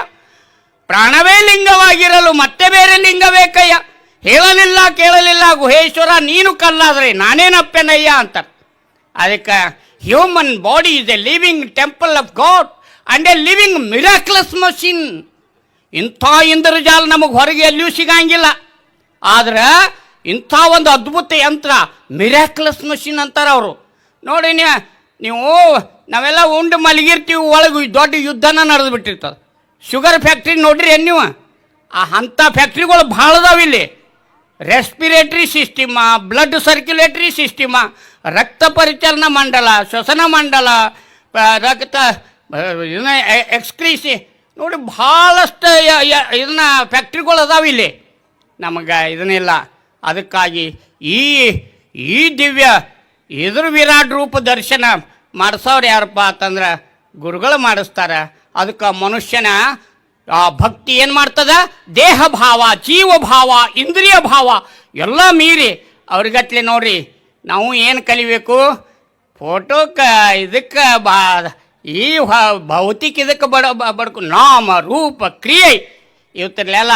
ಪ್ರಾಣವೇ ಲಿಂಗವಾಗಿರಲು ಮತ್ತೆ ಬೇರೆ ಲಿಂಗ ಬೇಕಯ್ಯ ಹೇಳಲಿಲ್ಲ, ಕೇಳಲಿಲ್ಲ, ಗುಹೇಶ್ವರ, ನೀನು ಕಲ್ಲಾದ್ರೆ ನಾನೇನಪ್ಪೆನಯ್ಯ ಅಂತ ಅದಕ್ಕೆ human body is a living temple of God and a living miraculous machine ಇಂಥ ಇಂದ್ರಜಾಲ ನಮಗೆ ಹೊರಗೆ ಎಲ್ಲಿಯೂ ಸಿಗಂಗಿಲ್ಲ. ಆದ್ರೆ ಇಂಥ ಒಂದು ಅದ್ಭುತ ಯಂತ್ರ ಮಿರಾಕ್ಲಸ್ ಮಷಿನ್ ಅಂತಾರೆ ಅವರು. ನೋಡಿ ನೀವು ನೀವು ನಾವೆಲ್ಲ ಉಂಡು ಮಲಗಿರ್ತೀವಿ, ಒಳಗೆ ದೊಡ್ಡ ಯುದ್ಧನ ನಡೆದು ಬಿಟ್ಟಿರ್ತದೆ ಶುಗರ್ ಫ್ಯಾಕ್ಟ್ರಿ ನೋಡ್ರಿ ಏನ್ ನೀವು? ಆ ಅಂಥ ಫ್ಯಾಕ್ಟ್ರಿಗಳು ಭಾಳ ಅದಾವ ಇಲ್ಲಿ. ರೆಸ್ಪಿರೇಟ್ರಿ ಸಿಸ್ಟಿಮ ಬ್ಲಡ್ ಸರ್ಕ್ಯುಲೇಟ್ರಿ ಸಿಸ್ಟಿಮ ರಕ್ತ ಪರಿಚಲನಾ ಮಂಡಲ, ಶ್ವಸನ ಮಂಡಲ ರಕ್ತ ಇದನ್ನ ಎಕ್ಸ್ಕ್ರೀಸಿ. ನೋಡಿ ಭಾಳಷ್ಟು ಇದನ್ನ ಫ್ಯಾಕ್ಟ್ರಿಗಳು ಅದಾವೆ ಇಲ್ಲಿ. ನಮಗೆ ಇದನ್ನಿಲ್ಲ. ಅದಕ್ಕಾಗಿ ಈ ಈ ದಿವ್ಯ ಇದ್ರ ವಿರಾಟ್ ರೂಪ ದರ್ಶನ ಮಾಡಿಸೋರು ಯಾರಪ್ಪ ಅಂತಂದ್ರೆ ಗುರುಗಳು ಮಾಡಿಸ್ತಾರೆ. ಅದಕ್ಕೆ ಮನುಷ್ಯನ ಆ ಭಕ್ತಿ ಏನು ಮಾಡ್ತದ? ದೇಹ ಭಾವ ಜೀವ ಭಾವ ಇಂದ್ರಿಯ ಭಾವ ಎಲ್ಲ ಮೀರಿ ಅವ್ರಿಗತ್ಲೆ ನೋಡ್ರಿ ನಾವು ಏನು ಕಲಿಬೇಕು? ಫೋಟೋಕ್ಕೆ ಇದಕ್ಕೆ ಬಾ, ಈ ಭೌತಿಕ ಇದಕ್ಕೆ ಬಡ ಬಡ್ಕು, ನಾಮ, ರೂಪ, ಕ್ರಿಯೆ. ಇವತ್ತಿರಲಿಲ್ಲ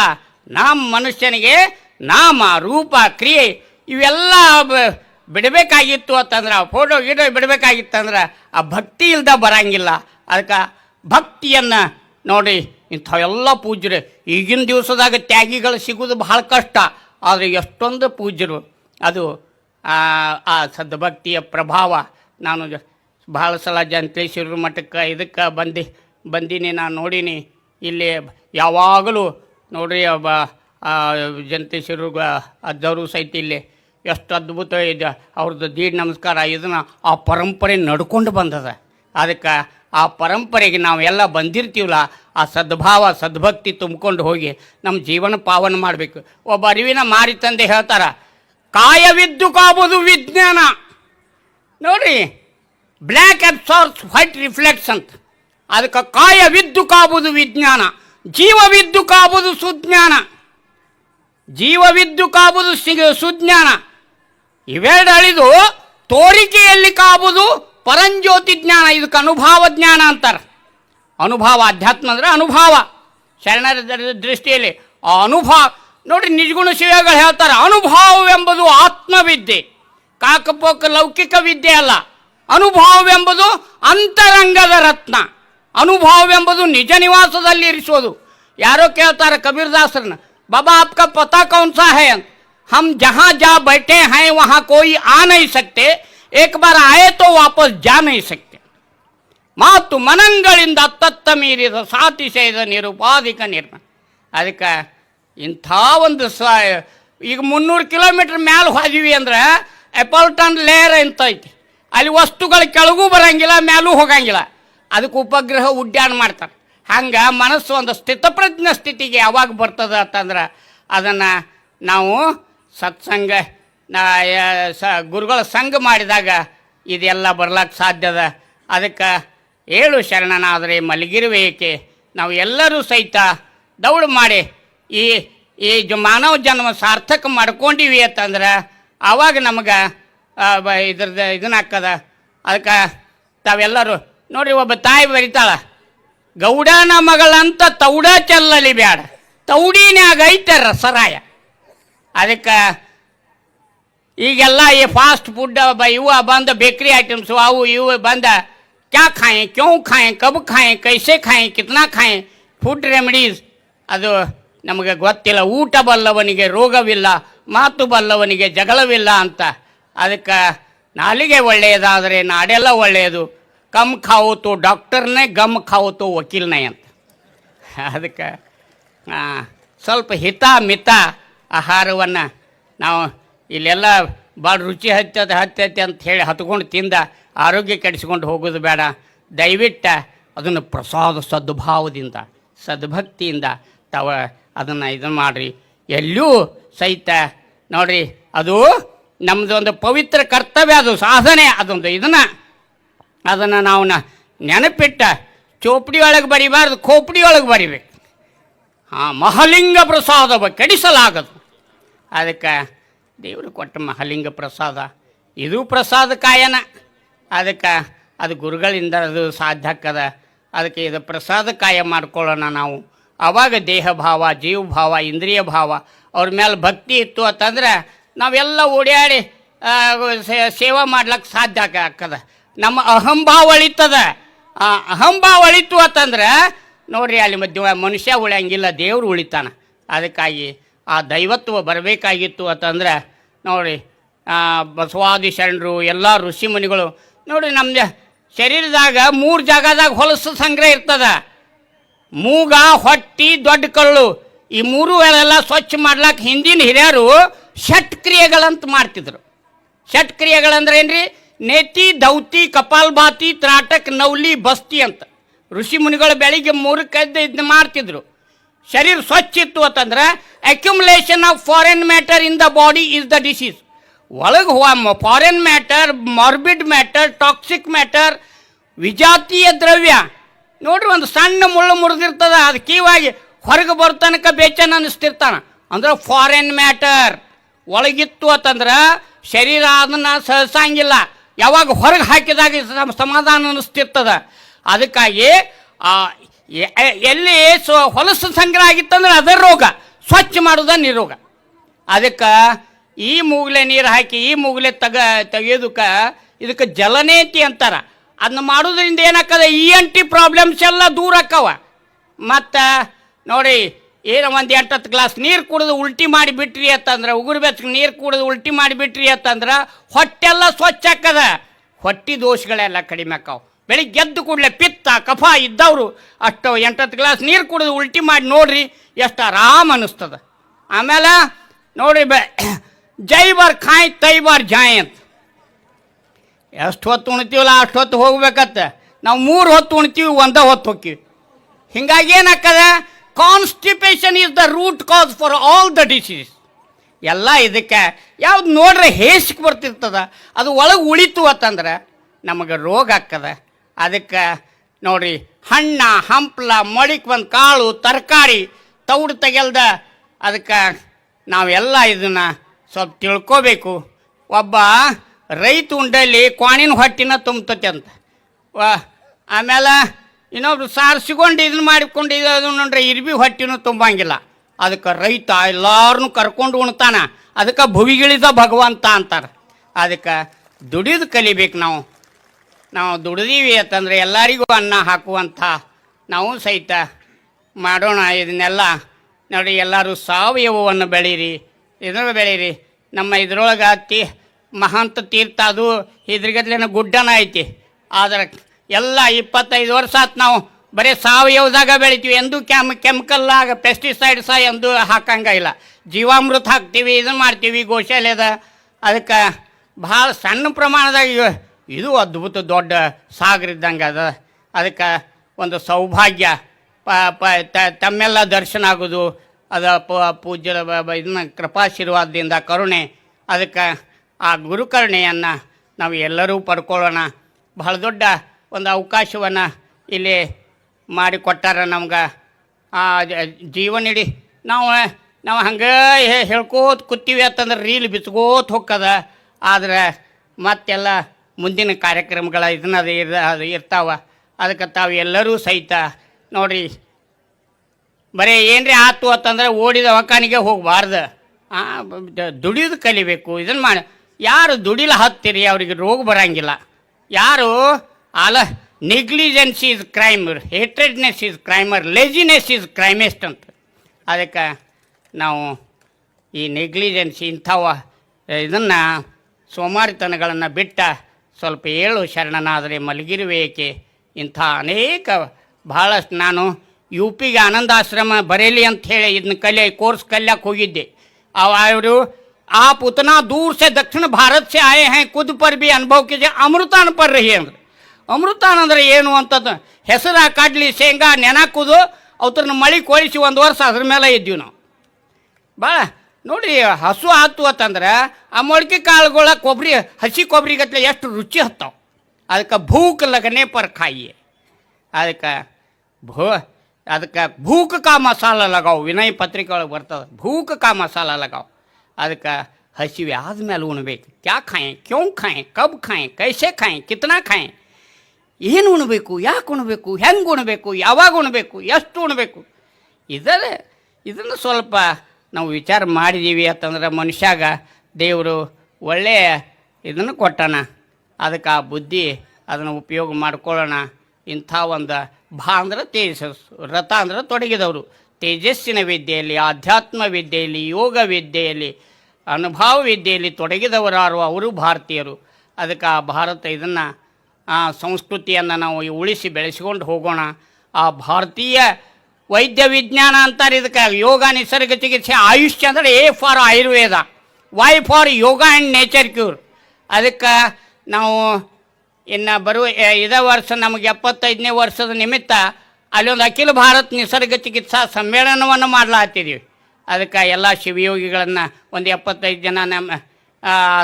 ನಮ್ಮ ಮನುಷ್ಯನಿಗೆ ನಾಮ, ರೂಪ, ಕ್ರಿಯೆ ಇವೆಲ್ಲ ಬಿಡಬೇಕಾಗಿತ್ತು ಅಂತಂದ್ರೆ, ಆ ಫೋಟೋ ಗೀಟೋ ಬಿಡಬೇಕಾಗಿತ್ತಂದ್ರೆ, ಆ ಭಕ್ತಿ ಇಲ್ದ ಬರಂಗಿಲ್ಲ. ಅದಕ್ಕೆ ಭಕ್ತಿಯನ್ನು ನೋಡಿ ಇಂಥವೆಲ್ಲ ಪೂಜ್ಯರು. ಈಗಿನ ದಿವಸದಾಗ ತ್ಯಾಗಿಗಳು ಸಿಗೋದು ಬಹಳ ಕಷ್ಟ. ಆದರೆ ಎಷ್ಟೊಂದು ಪೂಜ್ಯರು. ಅದು ಆ ಆ ಸದ್ಭಕ್ತಿಯ ಪ್ರಭಾವ ನಾನು ಭಾಳ ಸಲ ಜಂತೇಶ್ವರ ಮಠಕ್ಕೆ ಇದಕ್ಕೆ ಬಂದು, ಬಂದೀನಿ, ನಾನು ನೋಡೀನಿ. ಇಲ್ಲಿ ಯಾವಾಗಲೂ ನೋಡ್ರಿ ಒಬ್ಬ ಜಂತೇಶ್ವರ ಅದ್ದವರು ಸಹಿತ ಇಲ್ಲಿ ಎಷ್ಟು ಅದ್ಭುತ ಇದೆ. ಅವ್ರದ್ದು ದೀಡ್ ನಮಸ್ಕಾರ ಇದನ್ನು ಆ ಪರಂಪರೆ ನಡ್ಕೊಂಡು ಬಂದದ. ಅದಕ್ಕೆ ಆ ಪರಂಪರೆಗೆ ನಾವೆಲ್ಲ ಬಂದಿರ್ತೀವಲ್ಲ, ಆ ಸದ್ಭಾವ, ಸದ್ಭಕ್ತಿ ತುಂಬಿಕೊಂಡು ಹೋಗಿ ನಮ್ಮ ಜೀವನ ಪಾವನ ಮಾಡಬೇಕು. ಒಬ್ಬ ಅರಿವಿನ ಮಾರಿ ತಂದೆ ಹೇಳ್ತಾರ ಕಾಯವಿದ್ದು ಕಾಬೋದು ವಿಜ್ಞಾನ. ನೋಡಿ ಬ್ಲ್ಯಾಕ್ ಅಬ್ಸಾರ್ಬ್ಸ್ ವೈಟ್ ರಿಫ್ಲೆಕ್ಸ್ ಅಂತ. ಅದಕ್ಕೆ ಕಾಯವಿದ್ದು ಕಾಬೋದು ವಿಜ್ಞಾನ. ಜೀವವಿದ್ದು ಕಾಬೋದು ಸುಜ್ಞಾನ. ಜೀವವಿದ್ದು ಕಾಬುದು ಸುಜ್ಞಾನ. ಇವೆರಡು ಅಳಿದು ತೋರಿಕೆಯಲ್ಲಿ ಕಾಬೋದು ಪರಂಜ್ಯೋತಿ ಜ್ಞಾನ. ಇದಕ್ಕೆ ಅನುಭಾವ ಜ್ಞಾನ ಅಂತಾರೆ. ಅನುಭಾವ, ಅಧ್ಯಾತ್ಮ ಅಂದರೆ ಅನುಭಾವ. ಶರಣರ ದೃಷ್ಟಿಯಲ್ಲಿ ಆ ಅನುಭವ ನೋಡಿ ನಿಜಗುಣ ಶಿವಗಳು ಹೇಳ್ತಾರೆ, ಅನುಭವವೆಂಬುದು ಆತ್ಮವಿದ್ಯೆ. ಕಾಕಪೋಕ ಲೌಕಿಕ ವಿದ್ಯೆ ಅಲ್ಲ. ಅನುಭಾವವೆಂಬುದು ಅಂತರಂಗದ ರತ್ನ. ಅನುಭಾವವೆಂಬುದು ನಿಜ ನಿವಾಸದಲ್ಲಿ ಇರಿಸೋದು ಯಾರೋ ಕೇಳ್ತಾರೆ ಕಬೀರ್ದಾಸರನ್ನ, ಬಾಬಾ ಆಪ್ಕ ಪತಾ ಕೌನ್ ಸಾ ಹೈ ಅಂತ. ಹಮ್ ಜಹಾ ಜಾ ಬೈಠೆ ಹೈ, ವಹಾ ಕೋಯಿ ಆ ನೈ ಸಕ್ತೆ. ಏಕ್ ಬಾರ ಆಯೆ ತೋ ವಾಪಸ್ ಜಾ ನೈ ಸಕ್ತೆ. ಮಾತು ಮನಂಗಳಿಂದ ತತ್ತ ಮೀರಿದ ಸಾತಿಸೇದ ನಿರುಪಾಧಿಕ ನಿರ್ಮ. ಅದಕ್ಕೆ ಇಂಥ ಒಂದು ಸ, ಈಗ ಮುನ್ನೂರು ಕಿಲೋಮೀಟ್ರ್ ಮ್ಯಾಲೆ ಹೋದಿವಿ ಅಂದ್ರೆ ಎಪಲ್ಟನ್ ಲೇಯರ್ ಅಂತ ಐತಿ? ಅಲ್ಲಿ ವಸ್ತುಗಳು ಕೆಳಗೂ ಬರಂಗಿಲ್ಲ, ಮ್ಯಾಲೂ ಹೋಗಂಗಿಲ್ಲ. ಅದಕ್ಕೆ ಉಪಗ್ರಹ ಉಡ್ಡಾಣ ಮಾಡ್ತಾರೆ. ಹಂಗೆ ಮನಸ್ಸು ಒಂದು ಸ್ಥಿತಪ್ರಜ್ಞ ಸ್ಥಿತಿಗೆ ಯಾವಾಗ ಬರ್ತದ ಅಂತಂದ್ರೆ ಅದನ್ನು ನಾವು ಸತ್ಸಂಗ ಸ, ಗುರುಗಳ ಸಂಘ ಮಾಡಿದಾಗ ಇದೆಲ್ಲ ಬರ್ಲಕ್ಕೆ ಸಾಧ್ಯದ ಅದಕ್ಕೆ ಏಳು ಶರಣನಾದರೆ ಮಲಗಿರುವೇಕೆ ನಾವು ಎಲ್ಲರೂ ಸಹಿತ ದೌಡು ಮಾಡಿ ಈ ಈ ಮಾನವ ಜನ್ಮ ಸಾರ್ಥಕ ಮಾಡ್ಕೊಂಡಿವಿ ಅಂತಂದ್ರೆ ಆವಾಗ ನಮಗೆ ಇದ್ರದ್ದು ಇದನ್ನ ಹಾಕದ. ಅದಕ್ಕೆ ತಾವೆಲ್ಲರೂ, ನೋಡ್ರಿ ಒಬ್ಬ ತಾಯಿ ಬರಿತಾಳ ಗೌಡನ ಮಗಳಂತ ತೌಡ ಚೆಲ್ಲಲಿ ಬ್ಯಾಡ ತೌಡಿನಾಗ ಐತೆ ರಸರಾಯ. ಅದಕ್ಕೆ ಈಗೆಲ್ಲ ಈ ಫಾಸ್ಟ್ ಫುಡ್ ಇವು ಬಂದ ಬೇಕ್ರಿ ಐಟಮ್ಸು ಅವು ಇವು ಬಂದ, ಕ್ಯಾ ಖಾಯೆ, ಕ್ಯೂ ಖಾಯೆ, ಕಬ್ ಖಾಯೆ, ಕೈಸೆ ಖಾಯೆ, ಕಿತ್ನಾ ಖಾಯೆ ಫುಡ್ ರೆಮಿಡೀಸ್ ಅದು ನಮಗೆ ಗೊತ್ತಿಲ್ಲ, ಊಟ ಬಲ್ಲವನಿಗೆ ರೋಗವಿಲ್ಲ, ಮಾತು ಬಲ್ಲವನಿಗೆ ಜಗಳವಿಲ್ಲ ಅಂತ. ಅದಕ್ಕೆ ನಾಲಿಗೆ ಒಳ್ಳೆಯದಾದರೆ ನಾಡೆಲ್ಲ ಒಳ್ಳೆಯದು. ಕಮ್ ಖಾವುತು ಡಾಕ್ಟರ್ನೇ ಗಮ್ ಖಾವತು ವಕೀಲ್ನೇ ಅಂತ. ಅದಕ್ಕೆ ಸ್ವಲ್ಪ ಹಿತ ಮಿತ ಆಹಾರವನ್ನು ನಾವು ಇಲ್ಲೆಲ್ಲ ಭಾಳ ರುಚಿ ಹತ್ತದ ಹತ್ತೈತೆ ಅಂತ ಹೇಳಿ ಹತ್ಕೊಂಡು ತಿಂದ ಆರೋಗ್ಯ ಕೆಡಿಸ್ಕೊಂಡು ಹೋಗೋದು ಬೇಡ. ದಯವಿಟ್ಟು ಅದನ್ನು ಪ್ರಸಾದ ಸದ್ಭಾವದಿಂದ, ಸದ್ಭಕ್ತಿಯಿಂದ ತಾವ ಅದನ್ನು ಇದನ್ನು ಮಾಡಿರಿ. ಎಲ್ಲೂ ಸಹಿತ ನೋಡ್ರಿ, ಅದು ನಮ್ಮದೊಂದು ಪವಿತ್ರ ಕರ್ತವ್ಯ, ಅದು ಸಾಧನೆ, ಅದೊಂದು ಇದನ್ನು. ಅದನ್ನು ನಾವು ನೆನಪಿಟ್ಟ ಚೋಪಡಿ ಒಳಗೆ ಬರಿಬಾರ್ದು, ಖೋಪಡಿ ಒಳಗೆ ಬರಿಬೇಕು. ಆ ಮಹಲಿಂಗ ಪ್ರಸಾದವ ಕೆಡಿಸಲಾಗದು. ಅದಕ್ಕೆ ದೇವರು ಕೊಟ್ಟ ಮಹಲಿಂಗ ಪ್ರಸಾದ, ಇದು ಪ್ರಸಾದ ಕಾಯನ. ಅದಕ್ಕೆ ಅದು ಗುರುಗಳಿಂದ ಅದು ಸಾಧ್ಯ ಅದಕ್ಕೆ ಇದು ಪ್ರಸಾದ ಕಾಯ ಮಾಡ್ಕೊಳ್ಳೋಣ ನಾವು. ಆವಾಗ ದೇಹ ಭಾವ ಜೀವ ಭಾವ ಇಂದ್ರಿಯ ಭಾವ ಅವ್ರ ಮೇಲೆ ಭಕ್ತಿ ಇತ್ತು ಅಂತಂದ್ರೆ ನಾವೆಲ್ಲ ಓಡಾಡಿ ಸೇವಾ ಮಾಡ್ಲಿಕ್ಕೆ ಸಾಧ್ಯ ಆಗ್ತದ ನಮ್ಮ ಅಹಂಭಾವ ಅಳಿತದ ಆ ಅಹಂಭಾವ ಅಳಿತು ಅಂತಂದ್ರೆ, ನೋಡ್ರಿ ಅಲ್ಲಿ ಮಧ್ಯ ಮನುಷ್ಯ ಉಳಿಯಂಗಿಲ್ಲ, ದೇವ್ರು ಉಳಿತಾನ. ಅದಕ್ಕಾಗಿ ಆ ದೈವತ್ವ ಬರಬೇಕಾಗಿತ್ತು ಅಂತಂದ್ರೆ ನೋಡಿ ಬಸವಾದಿ ಶರಣರು ಎಲ್ಲ ಋಷಿ ಮುನಿಗಳು ನೋಡಿ ನಮ್ಮ ಶರೀರದಾಗ ಮೂರು ಜಾಗದಾಗ ಹೊಲಸು ಸಂಗ್ರಹ ಇರ್ತದ. ಮೂಗ, ಹೊಟ್ಟಿ, ದೊಡ್ಡ ಕಳ್ಳು ಈ ಮೂರು ಎಲ್ಲ ಸ್ವಚ್ಛ ಮಾಡ್ಲಾಕ ಹಿಂದಿನ ಹಿರಿಯರು ಷಟ್ ಕ್ರಿಯೆಗಳಂತ ಮಾಡ್ತಿದ್ರು. ಷಟ್ ಕ್ರಿಯೆಗಳಂದ್ರೆ ಏನ್ರಿ? ನೇತಿ, ದೌತಿ ಕಪಾಲ್ಭಾತಿ ತ್ರಾಟಕ್, ನೌಲಿ, ಬಸ್ತಿ ಅಂತ. ಋಷಿ ಮುನಿಗಳು ಬೆಳಿಗ್ಗೆ ಮೂರು ಎದ್ದು ಇದನ್ನ ಮಾಡ್ತಿದ್ರು. ಶರೀರ ಸ್ವಚ್ಛ ಇತ್ತು ಅಂತಂದ್ರೆ accumulation of foreign matter in the body is the disease ಒಳಗೆ foreign matter morbid matter toxic matter ವಿಜಾತೀಯ ದ್ರವ್ಯ ನೋಡ್ರಿ ಒಂದು ಸಣ್ಣ ಮುಳ್ಳು ಮುರಿದಿರ್ತದ ಅದು ಕೀವಾಗಿ ಹೊರಗೆ ಬರ್ತನಕ ಬೇಚನ್ ಅನ್ನಿಸ್ತಿರ್ತಾನ. ಅಂದ್ರೆ ಫಾರಿನ್ ಮ್ಯಾಟರ್ ಒಳಗಿತ್ತು ಅಂತಂದ್ರೆ ಶರೀರ ಅದನ್ನು ಸಹಸಂಗಿಲ್ಲ ಯಾವಾಗ ಹೊರಗೆ ಹಾಕಿದಾಗ ಸಮ- ಸಮಾಧಾನ ಅನ್ನಿಸ್ತಿರ್ತದ. ಅದಕ್ಕಾಗಿ ಆ, ಎಲ್ಲಿ ಸ್ವ ಹೊಲಸು ಸಂಗ್ರಹ ಆಗಿತ್ತಂದ್ರೆ ಅದೇ ರೋಗ. ಸ್ವಚ್ಛ ಮಾಡೋದ ನಿರೋಗ. ಅದಕ್ಕೆ ಈ ಮೂಗ್ಲೆ ನೀರು ಹಾಕಿ ಈ ಮೂಗ್ಲೆ ತಗ ತೆಗೆಯೋದಕ್ಕೆ ಇದಕ್ಕೆ ಜಲನೇತಿ ಅಂತಾರ. ಅದನ್ನ ಮಾಡೋದ್ರಿಂದ ಏನಾಕ್ಕದ ಇ ಎನ್ ಟಿ ಪ್ರಾಬ್ಲಮ್ಸ್ ಎಲ್ಲ ದೂರ ಆಕ್ಕವ ಮತ್ತು ನೋಡಿ, ಏನೋ ಒಂದು ಎಂಟತ್ತು ಗ್ಲಾಸ್ ನೀರು ಕುಡಿದು ಉಲ್ಟಿ ಮಾಡಿ ಬಿಟ್ರಿ ಅಂತಂದ್ರೆ, ಉಗುರು ಬೆಚ್ಚಗೆ ನೀರು ಕುಡಿದು ಉಲ್ಟಿ ಮಾಡಿ ಬಿಟ್ರಿ ಅಂತಂದ್ರೆ, ಹೊಟ್ಟೆಲ್ಲ ಸ್ವಚ್ಛ ಆಕ್ಕದ ಹೊಟ್ಟೆ ದೋಷಗಳೆಲ್ಲ ಕಡಿಮೆ ಆಕ್ಕವು ಬೆಳಿಗ್ಗೆ ಎದ್ದು ಕೂಡಲೇ ಪಿತ್ತ, ಕಫ ಇದ್ದವರು ಅಷ್ಟು ಎಂಟತ್ತು ಗ್ಲಾಸ್ ನೀರು ಕುಡಿದು ಉಲ್ಟಿ ಮಾಡಿ ನೋಡ್ರಿ, ಎಷ್ಟು ಆರಾಮ್ ಅನ್ನಿಸ್ತದೆ. ಆಮೇಲೆ, ನೋಡ್ರಿ ಬೆ, ಜೈ ಬಾರ್ ಖಾಯ್ ತೈ ಬಾರ್ ಜಾಯ್ ಅಂತ ಎಷ್ಟು ಹೊತ್ತು ಉಣ್ತೀವಲ್ಲ ಅಷ್ಟು ಹೊತ್ತು ಹೋಗ್ಬೇಕತ್ತ. ನಾವು ಮೂರು ಹೊತ್ತು ಉಣ್ತೀವಿ, ಒಂದೇ ಹೊತ್ತು ಹೋಗ್ತೀವಿ. ಹಿಂಗಾಗಿ ಏನಾಗ್ತದೆ? Constipation is the root cause for all the disease ಎಲ್ಲ ಇದಕ್ಕೆ, ಯಾವ್ದು ನೋಡ್ರೆ ಹೇಸಿಗೆ ಬರ್ತಿರ್ತದ, ಅದು ಒಳಗೆ ಉಳಿತು ಅಂತಂದ್ರೆ ನಮಗೆ ರೋಗ ಆಗ್ತದ. ಅದಕ್ಕೆ ನೋಡ್ರಿ ಹಣ್ಣ, ಹಂಪ್ಲ ಮಳಿಕ್ ಒಂದು ಕಾಳು, ತರಕಾರಿ, ತೌಡು ತೆಗೆಲ್ದ ಅದಕ್ಕೆ ನಾವೆಲ್ಲ ಇದನ್ನು ಸ್ವಲ್ಪ ತಿಳ್ಕೋಬೇಕು. ಒಬ್ಬ ರೈತ ಉಂಡಲ್ಲಿ ಕ್ವಾಣಿನ ಹೊಟ್ಟಿನ ತುಂಬತತೆ ಅಂತ ವಾ ಆಮೇಲೆ ಇನ್ನೊಬ್ರು ಸಾರಿಸಿಕೊಂಡು ಇದನ್ನ ಮಾಡಿಕೊಂಡು ಇದು ನೋಡ್ರಿ, ಇರ್ಬಿ ಹೊಟ್ಟಿನೂ ತುಂಬಂಗಿಲ್ಲ. ಅದಕ್ಕೆ ರೈತ ಎಲ್ಲಾರನ್ನು ಕರ್ಕೊಂಡು ಉಣ್ತಾನೆ. ಅದಕ್ಕೆ ಭುವಿಗಿಳಿದ ಭಗವಂತ ಅಂತಾರೆ. ಅದಕ್ಕೆ ದುಡಿದು ಕಲಿಬೇಕು ನಾವು. ನಾವು ದುಡಿದೀವಿ ಅಂತಂದ್ರೆ ಎಲ್ಲರಿಗೂ ಅನ್ನ ಹಾಕುವಂಥ ನಾವು ಸಹಿತ ಮಾಡೋಣ. ಇದನ್ನೆಲ್ಲ ನೋಡಿ, ಎಲ್ಲರೂ ಸಾವಯವವನ್ನು ಬೆಳೀರಿ. ಇದನ್ನು ಬೆಳೀರಿ. ನಮ್ಮ ಇದ್ರೊಳಗೆ ತೀ ಮಹಾಂತ ತೀರ್ಥ ಅದು, ಇದ್ರಗದ್ಲೇನ ಗುಡ್ಡನ ಐತಿ. ಆದ್ರೆ ಎಲ್ಲ ಇಪ್ಪತ್ತೈದು ವರ್ಷ ಆತು ನಾವು ಬರೀ ಸಾವಯವದಾಗ ಬೆಳಿತೀವಿ. ಎಂದು ಕೆಮ್ ಕೆಮಿಕಲ್ಲಾಗ ಪೆಸ್ಟಿಸೈಡ್ಸ ಎಂದೂ ಹಾಕಂಗ ಇಲ್ಲ. ಜೀವಾಮೃತ ಹಾಕ್ತೀವಿ ಇದನ್ನು ಮಾಡ್ತೀವಿ, ಗೋಶಾಲೆದ. ಅದಕ್ಕೆ ಭಾಳ ಸಣ್ಣ ಪ್ರಮಾಣದಾಗ ಇದು ಅದ್ಭುತ ದೊಡ್ಡ ಸಾಗರ ಇದ್ದಂಗೆ ಅದ. ಅದಕ್ಕೆ ಒಂದು ಸೌಭಾಗ್ಯ. ಪ ಪ ತಮ್ಮೆಲ್ಲ ದರ್ಶನ ಆಗೋದು. ಅದ ಪೂಜ್ಯ ಇದನ್ನ ಕೃಪಾಶೀರ್ವಾದದಿಂದ, ಕರುಣೆ. ಅದಕ್ಕೆ ಆ ಗುರುಕರ್ಣೆಯನ್ನು ನಾವು ಎಲ್ಲರೂ ಪಡ್ಕೊಳ್ಳೋಣ. ಬಹಳ ದೊಡ್ಡ ಒಂದು ಅವಕಾಶವನ್ನು ಇಲ್ಲಿ ಮಾಡಿಕೊಟ್ಟಾರ ನಮ್ಗೆ. ಆ ಜೀವನ ಇಡೀ ನಾವು ನಾವು ಹಂಗೆ ಹೇಳ್ಕೋತ ಕೂತೀವಿ ಅಂತಂದ್ರೆ ರೀಲ್ ಬಿಚ್ಕೋತ ಹೊಕ್ಕದ ಆದರೆ ಮತ್ತೆಲ್ಲ ಮುಂದಿನ ಕಾರ್ಯಕ್ರಮಗಳ ಇದನ್ನ ಅದು ಇರ್ ಅದು ಇರ್ತಾವ. ಅದಕ್ಕೆ ತಾವು ಎಲ್ಲರೂ ಸಹಿತ ನೋಡಿರಿ ಬರೀ ಏನ್ರಿ ಆತು ಅಂತಂದ್ರೆ ಓಡಿದ ಒಕಾನಿಗೆ ಹೋಗಬಾರ್ದು. ದುಡಿದು ಕಲಿಬೇಕು. ಇದನ್ನು ಮಾಡಿ ಯಾರು ದುಡಿಲ ಹತ್ತಿರಿ, ಅವರಿಗೆ ರೋಗ ಬರಂಗಿಲ್ಲ. ಯಾರು? ಅಲ negligence is crime hatredness is crime laziness is crime ಅಂತ. ಅದಕ್ಕೆ ನಾವು ಈ ನೆಗ್ಲಿಜೆನ್ಸಿ ಇಂಥವ ಇದನ್ನು ಸೋಮಾರಿತನಗಳನ್ನು ಬಿಟ್ಟ ಸ್ವಲ್ಪ ಏಳು ಶರಣನಾದರೆ ಮಲಗಿರುವೇಕೆ ಇಂಥ ಅನೇಕ ಭಾಳಷ್ಟು ನಾನು ಯು ಪಿಗೆ ಆನಂದಾಶ್ರಮ ಬರೇಲಿ ಅಂತ ಹೇಳಿ ಇದನ್ನ ಕಲಿಯ ಕೋರ್ಸ್ ಕಲಿಯಕ್ಕೆ ಹೋಗಿದ್ದೆ. ಅವ ಅವರು आप उतना दूर से दक्षिण भारत से आए हैं खुद पर भी अनुभव कीजिए ಅಮೃತಾನ್ ಪರ್ ರಹಿ ಅಂದ್ರೆ ಅಮೃತಾನ್ ಅಂದ್ರೆ ಏನು ಅಂತಂದು ಹೆಸರ ಕಡ್ಲಿ ಶೇಂಗಾ ನೆನಕುದು ಅವ್ರನ್ನ ಮಳಿ ಕೊಳಿಸಿ ಒಂದು ವರ್ಷ ಅದ್ರ ಮೇಲೆ ಇದ್ದೀವಿ ನಾವು ಭಾಳ ನೋಡಿ ಹಸು ಆತು ಅಂತಂದ್ರೆ ಆ ಮೊಳಕೆ ಕಾಳುಗಳ ಕೊಬ್ಬರಿ ಹಸಿ ಕೊಬ್ಬರಿ ಗತ್ಲೆ ಎಷ್ಟು ರುಚಿ ಹತ್ತಾವ ಅದಕ್ಕೆ ಭೂಕ್ ಲಗನೆ ಪರ್ ಖಾಯಿಯೇ ಅದಕ್ಕೆ ಭೂ ಅದಕ್ಕೆ ಭೂಕ್ ಕಾ ಮಸಾಲ ಲಗಾವ್ ವಿನಯ್ ಪತ್ರಿಕೆ ಒಳಗೆ ಬರ್ತದೆ ಭೂಕ್ ಕಾ ಮಸಾಲ ಲಗಾವ್ ಅದಕ್ಕೆ ಹಸಿವೆ ಆದಮೇಲೆ ಉಣ್ಬೇಕು. ಕ್ಯಾ ಖಾಯೆ? ಕ್ಯೋ ಖಾಯೆ? ಕಬ್ ಖಾಯೆ? ಕೈಸೆ ಖಾಯೆ? ಕಿತ್ನಾ ಖಾಯೆ? ಏನು ಉಣಬೇಕು? ಯಾಕೆ ಉಣ್ಬೇಕು? ಹೆಂಗೆ ಉಣ್ಬೇಕು? ಯಾವಾಗ ಉಣ್ಬೇಕು? ಎಷ್ಟು ಉಣಬೇಕು? ಇದರ ಇದನ್ನು ಸ್ವಲ್ಪ ನಾವು ವಿಚಾರ ಮಾಡಿದ್ದೀವಿ ಅಂತಂದ್ರೆ ಮನುಷ್ಯಾಗ ದೇವರು ಒಳ್ಳೆಯ ಇದನ್ನು ಕೊಟ್ಟಣ ಅದಕ್ಕೆ ಆ ಬುದ್ಧಿ ಅದನ್ನು ಉಪಯೋಗ ಮಾಡ್ಕೊಳ್ಳೋಣ. ಇಂಥ ಒಂದು ಭಾ ಅಂದ್ರೆ ತೇಜಸ್ ರಥ ಅಂದ್ರೆ ತೊಡಗಿದವರು. ತೇಜಸ್ಸಿನ ವಿದ್ಯೆಯಲ್ಲಿ, ಆಧ್ಯಾತ್ಮ ವಿದ್ಯೆಯಲ್ಲಿ, ಯೋಗ ವಿದ್ಯೆಯಲ್ಲಿ, ಅನುಭವ ವಿದ್ಯೆಯಲ್ಲಿ ತೊಡಗಿದವರಾರು ಅವರು ಭಾರತೀಯರು. ಅದಕ್ಕೆ ಆ ಭಾರತ ಇದನ್ನು, ಆ ಸಂಸ್ಕೃತಿಯನ್ನು ನಾವು ಉಳಿಸಿ ಬೆಳೆಸಿಕೊಂಡು ಹೋಗೋಣ. ಆ ಭಾರತೀಯ ವೈದ್ಯ ವಿಜ್ಞಾನ ಅಂತಾರೆ ಇದಕ್ಕೆ, ಯೋಗ ನಿಸರ್ಗ ಚಿಕಿತ್ಸೆ, ಆಯುಷ್ಯ ಅಂದರೆ A for Ayurveda Y for yoga and nature cure ಅದಕ್ಕೆ ನಾವು ಇನ್ನು ಬರುವ, ಇದೇ ವರ್ಷ ನಮಗೆ ಎಪ್ಪತ್ತೈದನೇ ವರ್ಷದ ನಿಮಿತ್ತ ಅಲ್ಲೊಂದು ಅಖಿಲ ಭಾರತ್ ನಿಸರ್ಗ ಚಿಕಿತ್ಸಾ ಸಮ್ಮೇಳನವನ್ನು ಮಾಡ್ಲಾತ್ತಿದ್ದೀವಿ ಅದಕ್ಕೆ ಎಲ್ಲ ಶಿವಯೋಗಿಗಳನ್ನು ಒಂದು ಎಪ್ಪತ್ತೈದು ಜನ ನಮ್ಮ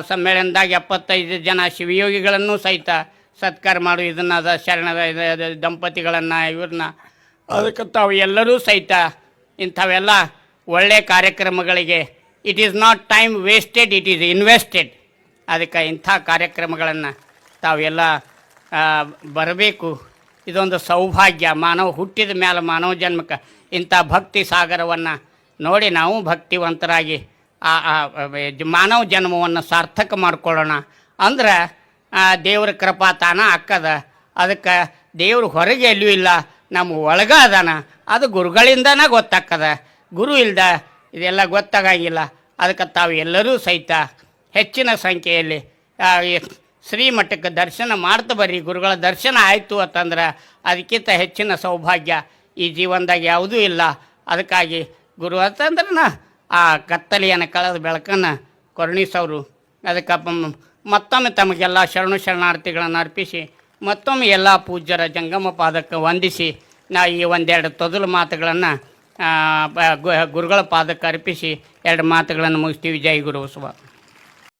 ಸಮ್ಮೇಳನದಾಗ ಎಪ್ಪತ್ತೈದು ಜನ ಶಿವಯೋಗಿಗಳನ್ನು ಸಹಿತ ಸತ್ಕಾರ ಮಾಡು, ಇದನ್ನು ಅದ ಶರಣದ ದಂಪತಿಗಳನ್ನು, ಇವ್ರನ್ನ. ಅದಕ್ಕೆ ತಾವು ಎಲ್ಲರೂ ಸಹಿತ ಇಂಥವೆಲ್ಲ ಒಳ್ಳೆಯ ಕಾರ್ಯಕ್ರಮಗಳಿಗೆ it is not time wasted it is invested ಅದಕ್ಕೆ ಇಂಥ ಕಾರ್ಯಕ್ರಮಗಳನ್ನು ತಾವೆಲ್ಲ ಬರಬೇಕು. ಇದೊಂದು ಸೌಭಾಗ್ಯ. ಮಾನವ ಹುಟ್ಟಿದ ಮೇಲೆ ಮಾನವ ಜನ್ಮಕ್ಕೆ ಇಂಥ ಭಕ್ತಿ ಸಾಗರವನ್ನು ನೋಡಿ ನಾವು ಭಕ್ತಿವಂತರಾಗಿ ಆ ಮಾನವ ಜನ್ಮವನ್ನು ಸಾರ್ಥಕ ಮಾಡ್ಕೊಳ್ಳೋಣ. ಅಂದ್ರೆ ದೇವ್ರ ಕೃಪಾ ತಾನ ಅಕ್ಕದ. ಅದಕ್ಕೆ ದೇವ್ರ ಹೊರಗೆ ಎಲ್ಲೂ ಇಲ್ಲ, ನಮ್ಮ ಒಳಗ ಅದಾನ. ಅದು ಗುರುಗಳಿಂದನೇ ಗೊತ್ತಾಕ್ಕದ ಗುರು ಇಲ್ದ ಇದೆಲ್ಲ ಗೊತ್ತಾಗಂಗಿಲ್ಲ. ಅದಕ್ಕೆ ತಾವು ಎಲ್ಲರೂ ಸಹಿತ ಹೆಚ್ಚಿನ ಸಂಖ್ಯೆಯಲ್ಲಿ ಶ್ರೀಮಠಕ್ಕೆ ದರ್ಶನ ಮಾಡ್ತಾ ಬರ್ರಿ, ಗುರುಗಳ ದರ್ಶನ ಆಯಿತು ಅಂತಂದ್ರೆ ಅದಕ್ಕಿಂತ ಹೆಚ್ಚಿನ ಸೌಭಾಗ್ಯ ಈ ಜೀವನದಾಗ ಯಾವುದೂ ಇಲ್ಲ. ಅದಕ್ಕಾಗಿ ಗುರು ಅಂತಂದ್ರೆ ಆ ಕತ್ತಲೆಯನ್ನು ಕಳೆದ ಬೆಳಕನ್ನು ಕರುಣಿಸೋರು. ಅದಕ್ಕೆ ಪ- ಮತ್ತೊಮ್ಮೆ ತಮಗೆಲ್ಲ ಶರಣು ಶರಣಾರ್ಥಿಗಳನ್ನು ಅರ್ಪಿಸಿ, ಮತ್ತೊಮ್ಮೆ ಎಲ್ಲ ಪೂಜ್ಯರ ಜಂಗಮ ಪಾದಕ್ಕೆ ವಂದಿಸಿ, ನಾ ಈ ಒಂದೆರಡು ತೊದಲು ಮಾತುಗಳನ್ನು ಗುರುಗಳ ಪಾದಕ್ಕೆ ಅರ್ಪಿಸಿ, ಎರಡು ಮಾತುಗಳನ್ನು ಮುಗಿಸ್ತೀವಿ. ಜೈ ಗುರು ಸುಭ